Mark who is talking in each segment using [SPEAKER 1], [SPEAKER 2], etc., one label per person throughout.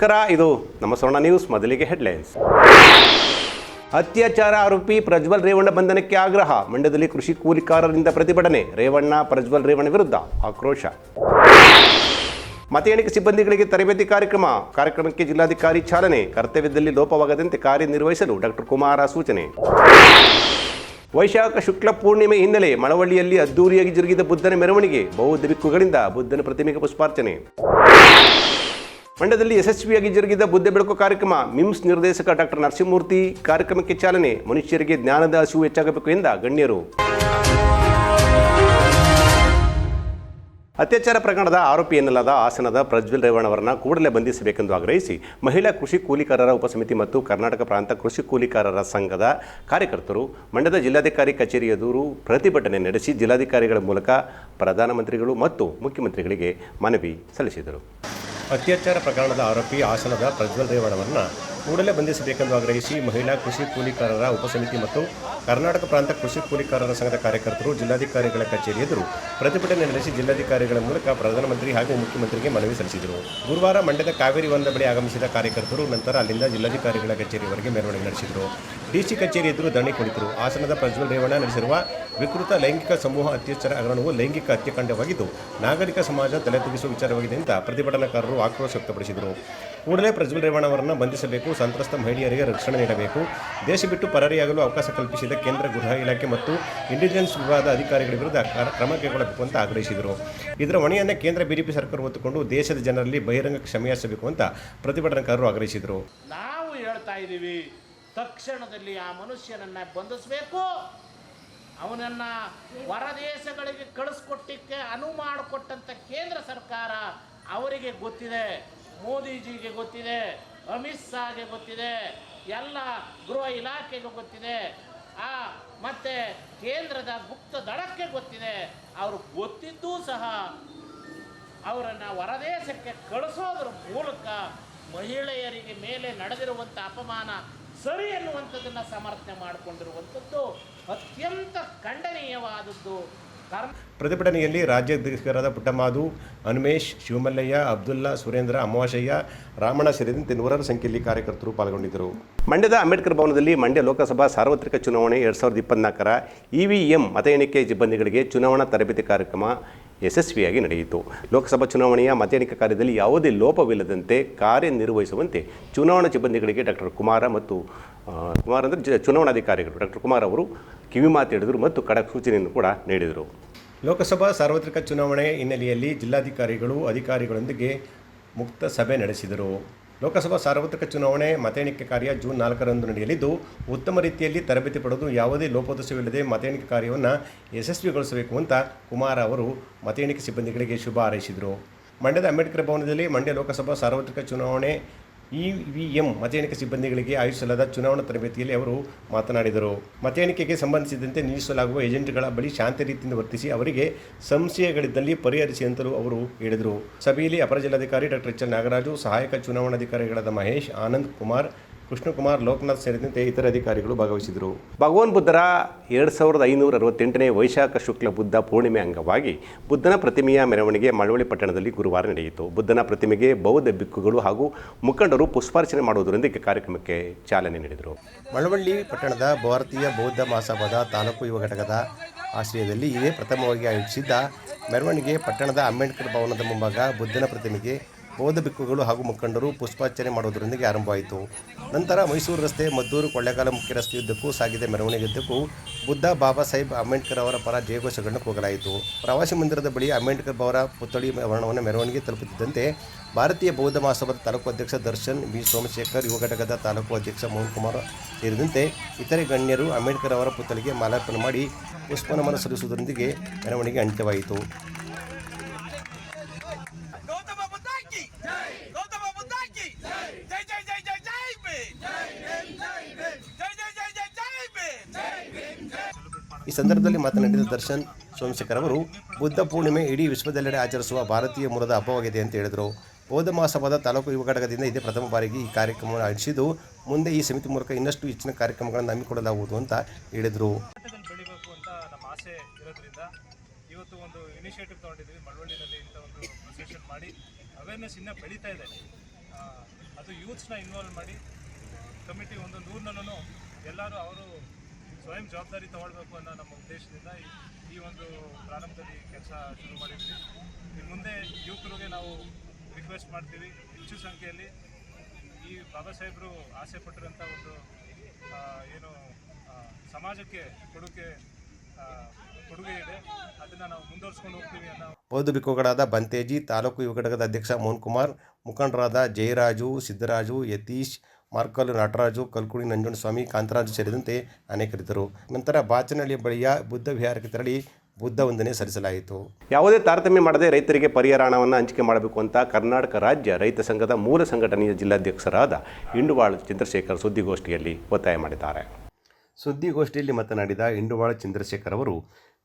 [SPEAKER 1] ನಮಸ್ಕಾರ, ಇದು ನಮ್ಮ ಸ್ವರ್ಣ ನ್ಯೂಸ್ ಮೊದಲಿಗೆ ಹೆಡ್ಲೈನ್ಸ್. ಅತ್ಯಾಚಾರ ಆರೋಪಿ ಪ್ರಜ್ವಲ್ ರೇವಣ್ಣ ಬಂಧನಕ್ಕೆ ಆಗ್ರಹ, ಮಂಡ್ಯದಲ್ಲಿ ಕೃಷಿ ಕೂಲಿಕಾರರಿಂದ ಪ್ರತಿಭಟನೆ, ರೇವಣ್ಣ ಪ್ರಜ್ವಲ್ ರೇವಣ್ಣ ವಿರುದ್ಧ ಆಕ್ರೋಶ. ಮತ ಎಣಿಕೆ ಸಿಬ್ಬಂದಿಗಳಿಗೆ ತರಬೇತಿ ಕಾರ್ಯಕ್ರಮ, ಕಾರ್ಯಕ್ರಮಕ್ಕೆ ಜಿಲ್ಲಾಧಿಕಾರಿ ಚಾಲನೆ, ಕರ್ತವ್ಯದಲ್ಲಿ ಲೋಪವಾಗದಂತೆ ಕಾರ್ಯನಿರ್ವಹಿಸಲು ಡಾಕ್ಟರ್ ಕುಮಾರ ಸೂಚನೆ. ವೈಶಾಖ ಶುಕ್ಲ ಪೂರ್ಣಿಮೆ ಹಿನ್ನೆಲೆ ಮಳವಳ್ಳಿಯಲ್ಲಿ ಅದ್ದೂರಿಯಾಗಿ ಜರುಗಿದ ಬುದ್ಧನ ಮೆರವಣಿಗೆ ಬೌದ್ಧ ಬಿಕ್ಕುಗಳಿಂದ ಬುದ್ಧನ ಪ್ರತಿಮೆಗೆ ಪುಷ್ಪಾರ್ಚನೆ. ಮಂಡ್ಯದಲ್ಲಿ ಯಶಸ್ವಿಯಾಗಿ ಜರುಗಿದ ಬುದ್ಧ ಬೆಳಕು ಕಾರ್ಯಕ್ರಮ ಮಿಮ್ಸ್ ನಿರ್ದೇಶಕ ಡಾಕ್ಟರ್ ನರಸಿಂಹಮೂರ್ತಿ ಕಾರ್ಯಕ್ರಮಕ್ಕೆ ಚಾಲನೆ ಮನುಷ್ಯರಿಗೆ ಜ್ಞಾನದ ಹಸಿವು ಹೆಚ್ಚಾಗಬೇಕು ಎಂದ ಗಣ್ಯರು. ಅತ್ಯಾಚಾರ ಪ್ರಕರಣದ ಆರೋಪಿ ಎನ್ನಲಾದ ಹಾಸನದ ಪ್ರಜ್ವಲ್ ರೇವಣ್ಣ ಅವರನ್ನ ಕೂಡಲೇ ಬಂಧಿಸಬೇಕೆಂದು ಆಗ್ರಹಿಸಿ ಮಹಿಳಾ ಕೃಷಿ ಕೂಲಿಕಾರರ ಉಪಸಮಿತಿ ಮತ್ತು ಕರ್ನಾಟಕ ಪ್ರಾಂತ ಕೃಷಿ ಕೂಲಿಕಾರರ ಸಂಘದ ಕಾರ್ಯಕರ್ತರು ಮಂಡ್ಯದ ಜಿಲ್ಲಾಧಿಕಾರಿ ಕಚೇರಿ ಎದುರು ಪ್ರತಿಭಟನೆ ನಡೆಸಿ ಜಿಲ್ಲಾಧಿಕಾರಿಗಳ ಮೂಲಕ ಪ್ರಧಾನಮಂತ್ರಿಗಳು ಮತ್ತು ಮುಖ್ಯಮಂತ್ರಿಗಳಿಗೆ ಮನವಿ ಸಲ್ಲಿಸಿದರು. ಅತ್ಯಾಚಾರ ಪ್ರಕರಣದ ಆರೋಪಿ ಹಾಸನದ ಪ್ರಜ್ವಲ್ ರೇವಣ್ಣವರನ್ನ ಕೂಡಲೇ ಬಂಧಿಸಬೇಕೆಂದು ಆಗ್ರಹಿಸಿ ಮಹಿಳಾ ಕೃಷಿ ಕೂಲಿಕಾರರ ಉಪಸಮಿತಿ ಮತ್ತು ಕರ್ನಾಟಕ ಪ್ರಾಂತ ಕೃಷಿ ಕೂಲಿಕಾರರ ಸಂಘದ ಕಾರ್ಯಕರ್ತರು ಜಿಲ್ಲಾಧಿಕಾರಿಗಳ ಕಚೇರಿ ಎದುರು ಪ್ರತಿಭಟನೆ ನಡೆಸಿ ಜಿಲ್ಲಾಧಿಕಾರಿಗಳ ಮೂಲಕ ಪ್ರಧಾನಮಂತ್ರಿ ಹಾಗೂ ಮುಖ್ಯಮಂತ್ರಿಗೆ ಮನವಿ ಸಲ್ಲಿಸಿದರು. ಗುರುವಾರ ಮಂಡ್ಯದ ಕಾವೇರಿ ವನದ ಬಳಿ ಆಗಮಿಸಿದ ಕಾರ್ಯಕರ್ತರು ನಂತರ ಅಲ್ಲಿಂದ ಜಿಲ್ಲಾಧಿಕಾರಿಗಳ ಕಚೇರಿವರೆಗೆ ಮೆರವಣಿಗೆ ನಡೆಸಿದರು. ಡಿಸಿ ಕಚೇರಿ ಎದುರು ಧರಣಿ ಕುಳಿತರು. ಹಾಸನದ ಪ್ರಜ್ವಲ್ ರೇವಣ್ಣ ನಡೆಸಿರುವ ವಿಕೃತ ಲೈಂಗಿಕ ಸಮೂಹ ಅತ್ಯಾಚಾರ ಹಗರಣವು ಲೈಂಗಿಕ ಹತ್ಯಾಕಾಂಡವಾಗಿದ್ದು ನಾಗರಿಕ ಸಮಾಜ ತಲೆ ತಗ್ಗಿಸುವ ವಿಚಾರವಾಗಿದೆ ಅಂತ ಪ್ರತಿಭಟನಾಕಾರರು ಆಕ್ರೋಶ ವ್ಯಕ್ತಪಡಿಸಿದರು. ಕೂಡಲೇ ಪ್ರಜ್ವಲ್ ರೇವಣ್ಣ ಅವರನ್ನು ಬಂಧಿಸಬೇಕು, ಸಂತ್ರಸ್ತ ಮಹಿಳೆಯರಿಗೆ ರಕ್ಷಣೆ ನೀಡಬೇಕು. ದೇಶ ಬಿಟ್ಟು ಪರಾರಿಯಾಗಲು ಅವಕಾಶ ಕಲ್ಪಿಸಿದ ಕೇಂದ್ರ ಗೃಹ ಇಲಾಖೆ ಮತ್ತು ಇಂಟೆಲಿಜೆನ್ಸ್ ವಿಭಾಗದ ಅಧಿಕಾರಿಗಳ ವಿರುದ್ಧ ಕ್ರಮ ಕೈಗೊಳ್ಳಬೇಕು ಅಂತ ಆಗ್ರಹಿಸಿದರು. ಇದರ ಹೊಣೆಯನ್ನು ಕೇಂದ್ರ ಬಿಜೆಪಿ ಸರ್ಕಾರ ಹೊತ್ತುಕೊಂಡು ದೇಶದ ಜನರಲ್ಲಿ ಬಹಿರಂಗ ಕ್ಷಮೆಯಾಚಿಸಬೇಕು ಅಂತ ಪ್ರತಿಭಟನಾಕಾರರು ಆಗ್ರಹಿಸಿದರು.
[SPEAKER 2] ನಾವು ಹೇಳ್ತಾ ಇದ್ದೀವಿ, ತಕ್ಷಣದಲ್ಲಿ ಆ ಮನುಷ್ಯನನ್ನ ಬಂಧಿಸಬೇಕು. ಅವನನ್ನ ಹೊರದೇಶಗಳಿಗೆ ಕಳಿಸ್ಕೊಟ್ಟಿಕ್ಕೆ ಅನುವು ಮಾಡಿಕೊಟ್ಟಂತ ಕೇಂದ್ರ ಸರ್ಕಾರ ಅವರಿಗೆ ಗೊತ್ತಿದೆ. ಮೋದಿಜಿಗೆ ಗೊತ್ತಿದೆ, ಅಮಿತ್ ಶಾಗೆ ಗೊತ್ತಿದೆ, ಎಲ್ಲ ಗೃಹ ಇಲಾಖೆಗೂ ಗೊತ್ತಿದೆ. ಆ, ಮತ್ತೆ ಕೇಂದ್ರದ ಗುಪ್ತ ದಳಕ್ಕೆ ಗೊತ್ತಿದೆ. ಅವರು ಗೊತ್ತಿದ್ದೂ ಸಹ ಅವರನ್ನು ಹೊರದೇಶಕ್ಕೆ ಕಳಿಸೋದ್ರ ಮೂಲಕ ಮಹಿಳೆಯರಿಗೆ ಮೇಲೆ ನಡೆದಿರುವಂಥ ಅಪಮಾನ ಸರಿ ಎನ್ನುವಂಥದ್ದನ್ನು ಸಮರ್ಥನೆ ಮಾಡಿಕೊಂಡಿರುವಂಥದ್ದು ಅತ್ಯಂತ ಖಂಡನೀಯವಾದದ್ದು.
[SPEAKER 1] ಪ್ರತಿಭಟನೆಯಲ್ಲಿ ರಾಜ್ಯಾಧ್ಯಕ್ಷರಾದ ಪುಟ್ಟಮಾಧು, ಅನುಮೇಶ್, ಶಿವಮಲ್ಲಯ್ಯ, ಅಬ್ದುಲ್ಲಾ, ಸುರೇಂದ್ರ ಅಮಾವಾಸಯ್ಯ ರಾಮಣ್ಣ ಸೇರಿದಂತೆ ನೂರಾರು ಸಂಖ್ಯೆಯಲ್ಲಿ ಕಾರ್ಯಕರ್ತರು ಪಾಲ್ಗೊಂಡಿದ್ದರು. ಮಂಡ್ಯದ ಅಂಬೇಡ್ಕರ್ ಭವನದಲ್ಲಿ ಮಂಡ್ಯ ಲೋಕಸಭಾ ಸಾರ್ವತ್ರಿಕ ಚುನಾವಣೆ ಎರಡು ಸಾವಿರದ ಇಪ್ಪತ್ನಾಲ್ಕರ ಇ ವಿ ಎಂ ಮತ ಎಣಿಕೆ ಸಿಬ್ಬಂದಿಗಳಿಗೆ ಚುನಾವಣಾ ತರಬೇತಿ ಕಾರ್ಯಕ್ರಮ ಯಶಸ್ವಿಯಾಗಿ ನಡೆಯಿತು. ಲೋಕಸಭಾ ಚುನಾವಣೆಯ ಮತ ಎಣಿಕೆ ಕಾರ್ಯದಲ್ಲಿ ಯಾವುದೇ ಲೋಪವಿಲ್ಲದಂತೆ ಕಾರ್ಯನಿರ್ವಹಿಸುವಂತೆ ಚುನಾವಣಾ ಸಿಬ್ಬಂದಿಗಳಿಗೆ ಡಾಕ್ಟರ್ ಕುಮಾರ ಮತ್ತು ಕುಮಾರ್ ಅಂದರೆ ಚುನಾವಣಾಧಿಕಾರಿಗಳು. ಡಾಕ್ಟರ್ ಕುಮಾರ್ ಅವರು ಕಿವಿ ಮಾತು ಹೇಳಿದರು ಮತ್ತು ಖಡಕ್ ಸೂಚನೆಯನ್ನು ಕೂಡ ನೀಡಿದರು. ಲೋಕಸಭಾ ಸಾರ್ವತ್ರಿಕ ಚುನಾವಣೆ ಹಿನ್ನೆಲೆಯಲ್ಲಿ ಜಿಲ್ಲಾಧಿಕಾರಿಗಳು ಅಧಿಕಾರಿಗಳೊಂದಿಗೆ ಮುಕ್ತ ಸಭೆ ನಡೆಸಿದರು. ಲೋಕಸಭಾ ಸಾರ್ವತ್ರಿಕ ಚುನಾವಣೆ ಮತ ಎಣಿಕೆ ಕಾರ್ಯ ಜೂನ್ ನಾಲ್ಕರಂದು ನಡೆಯಲಿದ್ದು, ಉತ್ತಮ ರೀತಿಯಲ್ಲಿ ತರಬೇತಿ ಪಡೆದು ಯಾವುದೇ ಲೋಪದೋಷವಿಲ್ಲದೆ ಮತ ಎಣಿಕೆ ಕಾರ್ಯವನ್ನು ಯಶಸ್ವಿಗೊಳಿಸಬೇಕು ಅಂತ ಕುಮಾರ್ ಅವರು ಮತ ಎಣಿಕೆ ಸಿಬ್ಬಂದಿಗಳಿಗೆ ಶುಭ ಹಾರೈಸಿದರು. ಮಂಡ್ಯದ ಅಂಬೇಡ್ಕರ್ ಭವನದಲ್ಲಿ ಮಂಡ್ಯ ಲೋಕಸಭಾ ಸಾರ್ವತ್ರಿಕ ಚುನಾವಣೆ ಇ ವಿಎಂ ಮತ ಎಣಿಕೆ ಸಿಬ್ಬಂದಿಗಳಿಗೆ ಆಯೋಜಿಸಲಾದ ಚುನಾವಣಾ ತರಬೇತಿಯಲ್ಲಿ ಅವರು ಮಾತನಾಡಿದರು. ಮತ ಎಣಿಕೆಗೆ ಸಂಬಂಧಿಸಿದಂತೆ ನಿಲ್ಲಿಸಲಾಗುವ ಏಜೆಂಟ್ಗಳ ಬಳಿ ಶಾಂತಿ ರೀತಿಯಿಂದ ವರ್ತಿಸಿ ಅವರಿಗೆ ಸಂಶಯಗಳಿದ್ದಲ್ಲಿ ಪರಿಹರಿಸಿ ಅಂತಲೂ ಅವರು ಹೇಳಿದರು. ಸಭೆಯಲ್ಲಿ ಅಪರ ಜಿಲ್ಲಾಧಿಕಾರಿ ಡಾಕ್ಟರ್ ಎಚ್ ಎಲ್ ನಾಗರಾಜು, ಸಹಾಯಕ ಚುನಾವಣಾಧಿಕಾರಿಗಳಾದ ಮಹೇಶ್, ಆನಂದ್ ಕುಮಾರ್ ಕೃಷ್ಣಕುಮಾರ್ ಲೋಕನಾಥ್ ಸೇರಿದಂತೆ ಇತರ ಅಧಿಕಾರಿಗಳು ಭಾಗವಹಿಸಿದರು. ಭಗವಾನ್ ಬುದ್ಧರ ಎರಡು ಸಾವಿರದ ಐನೂರ ಅರವತ್ತೆಂಟನೇ ವೈಶಾಖ ಶುಕ್ಲ ಬುದ್ಧ ಪೂರ್ಣಿಮೆ ಅಂಗವಾಗಿ ಬುದ್ಧನ ಪ್ರತಿಮೆಯ ಮೆರವಣಿಗೆ ಮಳವಳ್ಳಿ ಪಟ್ಟಣದಲ್ಲಿ ಗುರುವಾರ ನಡೆಯಿತು. ಬುದ್ಧನ ಪ್ರತಿಮೆಗೆ ಬೌದ್ಧ ಬಿಕ್ಕುಗಳು ಹಾಗೂ ಮುಖಂಡರು ಪುಷ್ಪಾರ್ಚನೆ ಮಾಡುವುದರೊಂದಿಗೆ ಕಾರ್ಯಕ್ರಮಕ್ಕೆ ಚಾಲನೆ ನೀಡಿದರು. ಮಳವಳ್ಳಿ ಪಟ್ಟಣದ ಭಾರತೀಯ ಬೌದ್ಧ ಮಹಾಸಭಾದ ತಾಲೂಕು ಯುವ ಘಟಕದ ಆಶ್ರಯದಲ್ಲಿ ಇದೇ ಪ್ರಥಮವಾಗಿ ಆಯೋಜಿಸಿದ್ದ ಮೆರವಣಿಗೆ ಪಟ್ಟಣದ ಅಂಬೇಡ್ಕರ್ ಭವನದ ಮುಂಭಾಗ ಬುದ್ಧನ ಪ್ರತಿಮೆಗೆ ಬೌದ್ಧ ಬಿಕ್ಕುಗಳು ಹಾಗೂ ಮುಖಂಡರು ಪುಷ್ಪಾರ್ಚನೆ ಮಾಡುವುದರೊಂದಿಗೆ ಆರಂಭವಾಯಿತು. ನಂತರ ಮೈಸೂರು ರಸ್ತೆ, ಮದ್ದೂರು ಕೊಳ್ಳೇಗಾಲ ಮುಖ್ಯ ರಸ್ತೆಯುದ್ದಕ್ಕೂ ಸಾಗಿದ ಮೆರವಣಿಗೆಯುದ್ದಕ್ಕೂ ಬುದ್ಧ ಬಾಬಾ ಸಾಹೇಬ್ ಅಂಬೇಡ್ಕರ್ ಅವರ ಪರ ಜಯಘೋಷಗಳನ್ನು ಕೂಗಲಾಯಿತು. ಪ್ರವಾಸಿ ಮಂದಿರದ ಬಳಿ ಅಂಬೇಡ್ಕರ್ ಅವರ ಪುತ್ಥಳಿ ವರ್ಣವನ್ನು ಮೆರವಣಿಗೆ ತಲುಪುತ್ತಿದ್ದಂತೆ ಭಾರತೀಯ ಬೌದ್ಧ ಮಹಾಸಭಾದ ತಾಲೂಕು ಅಧ್ಯಕ್ಷ ದರ್ಶನ್ ಬಿ ಸೋಮಶೇಖರ್, ಯುವ ಘಟಕದ ತಾಲೂಕು ಅಧ್ಯಕ್ಷ ಮೋಹನ್ ಕುಮಾರ್ ಸೇರಿದಂತೆ ಇತರೆ ಗಣ್ಯರು ಅಂಬೇಡ್ಕರ್ ಅವರ ಪುತ್ಥಳಿಗೆ ಮಾಲಾರ್ಪಣೆ ಮಾಡಿ ಪುಷ್ಪನಮನ ಸಲ್ಲಿಸುವುದರೊಂದಿಗೆ ಮೆರವಣಿಗೆ ಅಂತ್ಯವಾಯಿತು
[SPEAKER 3] ಗೌತಮ ಬುದ್ಧಕ್ಕೆ ಗೌತಮ ಬುದ್ಧಕ್ಕೆ ಜೈ ಜೈ ಜೈ ಜೈ ಜೈ ಭೀಮ್ ಜೈ ಜೈ ಜೈ ಜೈ ಜೈ ಭೀಮ್
[SPEAKER 1] ಈ ಸಂದರ್ಭದಲ್ಲಿ ಮಾತನಾಡಿದ ದರ್ಶನ್ ಸೋಮಶೇಖರ್ ಅವರು, ಬುದ್ಧ ಪೂರ್ಣಿಮೆ ಇಡೀ ವಿಶ್ವದೆಲ್ಲೆಡೆ ಆಚರಿಸುವ ಭಾರತೀಯ ಮೂಲದ ಹಬ್ಬವಾಗಿದೆ ಅಂತ ಹೇಳಿದರು. ಹೋದ ಮಹಾಸಭಾದ ತಾಲೂಕು ಯುವ ಘಟಕದಿಂದ ಇದೇ ಪ್ರಥಮ ಬಾರಿಗೆ ಈ ಕಾರ್ಯಕ್ರಮವನ್ನು ಆಯೋಜಿಸಿದ್ದು, ಮುಂದೆ ಈ ಸಮಿತಿ ಮೂಲಕ ಇನ್ನಷ್ಟು ಹೆಚ್ಚಿನ ಕಾರ್ಯಕ್ರಮಗಳನ್ನು ಹಮ್ಮಿಕೊಳ್ಳಲಾಗುವುದು ಅಂತ ಹೇಳಿದರು.
[SPEAKER 4] ಇವತ್ತು ಒಂದು ಇನಿಷಿಯೇಟಿವ್ ತೊಗೊಂಡಿದ್ದೀವಿ. ಮಳವಳ್ಳಿನಲ್ಲಿ ಇಂಥ ಒಂದು ಅಸೋಸಿಯೇಷನ್ ಮಾಡಿ ಅವೇರ್ನೆಸ್ ಇನ್ನೂ ಬೆಳೀತಾ ಇದೆ. ಅದು ಯೂತ್ಸ್ನ ಇನ್ವಾಲ್ವ್ ಮಾಡಿ ಕಮಿಟಿ ಒಂದೊಂದು ಊರಿನಲ್ಲೂ ಎಲ್ಲರೂ ಅವರು ಸ್ವಯಂ ಜವಾಬ್ದಾರಿ ತಗೊಳ್ಬೇಕು ಅನ್ನೋ ನಮ್ಮ ಉದ್ದೇಶದಿಂದ ಈ- ಒಂದು ಪ್ರಾರಂಭದಲ್ಲಿ ಕೆಲಸ ಶುರು ಮಾಡಿದ್ವಿ. ಇನ್ನು ಮುಂದೆ ಯುವಕರಿಗೆ ನಾವು ರಿಕ್ವೆಸ್ಟ್ ಮಾಡ್ತೀವಿ ಹೆಚ್ಚು ಸಂಖ್ಯೆಯಲ್ಲಿ. ಈ ಬಾಬಾ ಸಾಹೇಬರು ಆಸೆ ಪಟ್ಟಿರೋಂಥ ಒಂದು ಏನು ಸಮಾಜಕ್ಕೆ ಕೊಡುಗೆ ಕೊಡುಗೆ ಇದೆ. ಅದನ್ನು ನಾವು ಮುಂದುವರ್ಸ್ಕೊಂಡು ಹೋಗ್ತೀವಿ ಅನ್ನೋ
[SPEAKER 5] ಬೌದ್ಧ ಬಂತೇಜಿ ತಾಲೂಕು ಯುವ ಘಟಕದ ಅಧ್ಯಕ್ಷ ಮೋಹನ್ ಕುಮಾರ್, ಮುಖಂಡರಾದ ಜಯರಾಜು, ಸಿದ್ದರಾಜು, ಯತೀಶ್ ಮಾರ್ಕಲ್ ನಟರಾಜು ಕಲ್ಕುಣಿ ನಂಜುಂಡಸ್ವಾಮಿ ಕಾಂತರಾಜು ಸೇರಿದಂತೆ ಅನೇಕರಿದ್ದರು. ನಂತರ ಬಾಚನಹಳ್ಳಿ ಬಳಿಯ ಬುದ್ಧ ವಿಹಾರಕ್ಕೆ ತೆರಳಿ ಬುದ್ಧ ವಂದನೆ ಸಲ್ಲಿಸಲಾಯಿತು. ಯಾವುದೇ ತಾರತಮ್ಯ ಮಾಡದೆ ರೈತರಿಗೆ ಪರಿಹಾರ ಹಣವನ್ನು ಹಂಚಿಕೆ ಮಾಡಬೇಕು ಅಂತ ಕರ್ನಾಟಕ ರಾಜ್ಯ ರೈತ ಸಂಘದ ಮೂಲ ಸಂಘಟನೆಯ ಜಿಲ್ಲಾಧ್ಯಕ್ಷರಾದ ಇಂಡುವಾಳ ಚಂದ್ರಶೇಖರ್ ಸುದ್ದಿಗೋಷ್ಠಿಯಲ್ಲಿ ಒತ್ತಾಯ ಮಾಡಿದ್ದಾರೆ. ಸುದ್ದಿಗೋಷ್ಠಿಯಲ್ಲಿ ಮಾತನಾಡಿದ ಇಂಡುವಾಳ ಚಂದ್ರಶೇಖರ್ ಅವರು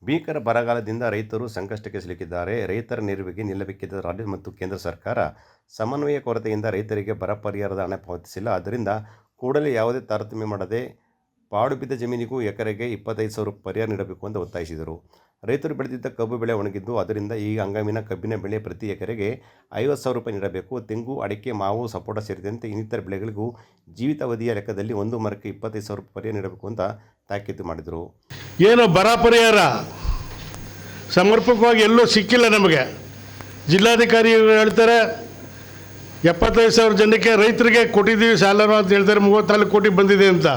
[SPEAKER 5] ಭೀಕರ ಬರಗಾಲದಿಂದ ರೈತರು ಸಂಕಷ್ಟಕ್ಕೆ ಸಿಲುಕಿದ್ದಾರೆ. ರೈತರ ನೆರವಿಗೆ ನಿಲ್ಲಬೇಕಿದ್ದ ರಾಜ್ಯ ಮತ್ತು ಕೇಂದ್ರ ಸರ್ಕಾರ ಸಮನ್ವಯ ಕೊರತೆಯಿಂದ ರೈತರಿಗೆ ಬರ ಪರಿಹಾರದ ಹಣ ಪಾವತಿಸಿಲ್ಲ. ಆದ್ದರಿಂದ ಕೂಡಲೇ ಯಾವುದೇ ತಾರತಮ್ಯ ಮಾಡದೆ ಪಾಡು ಬಿದ್ದ ಜಮೀನಿಗೂ ಎಕರೆಗೆ ಇಪ್ಪತ್ತೈದು ಸಾವಿರ ಪರಿಹಾರ ನೀಡಬೇಕು ಅಂತ ಒತ್ತಾಯಿಸಿದರು. ರೈತರು ಬೆಳೆದಿದ್ದ ಕಬ್ಬು ಬೆಳೆ ಒಣಗಿದ್ದು, ಅದರಿಂದ ಈ ಹಂಗಾಮಿನ ಕಬ್ಬಿನ ಬೆಳೆ ಪ್ರತಿ ಎಕರೆಗೆ ಐವತ್ತು ಸಾವಿರ ರೂಪಾಯಿ ನೀಡಬೇಕು. ತೆಂಗು, ಅಡಿಕೆ, ಮಾವು, ಸಪೋಟ ಸೇರಿದಂತೆ ಇನ್ನಿತರ ಬೆಳೆಗಳಿಗೂ ಜೀವಿತಾವಧಿಯ ಲೆಕ್ಕದಲ್ಲಿ ಒಂದು ಮರಕ್ಕೆ ಇಪ್ಪತ್ತೈದು ಸಾವಿರ ರೂಪಾಯಿ ಪರಿಹಾರ ನೀಡಬೇಕು ಅಂತ ತಾಕೀತು ಮಾಡಿದರು.
[SPEAKER 6] ಏನು ಬರ ಪರಿಹಾರ? ಸಮರ್ಪಕವಾಗಿ ಎಲ್ಲೂ ಸಿಕ್ಕಿಲ್ಲ ನಮಗೆ. ಜಿಲ್ಲಾಧಿಕಾರಿಗಳು ಹೇಳ್ತಾರೆ, ಎಪ್ಪತ್ತೈದು ಸಾವಿರ ಜನಕ್ಕೆ ರೈತರಿಗೆ ಕೊಟ್ಟಿದ್ದೀವಿ ಸಾಲನ ಅಂತ ಹೇಳ್ತಾರೆ, ಮೂವತ್ತ್ನಾಲ್ಕು ಕೋಟಿ ಬಂದಿದೆ ಅಂತ.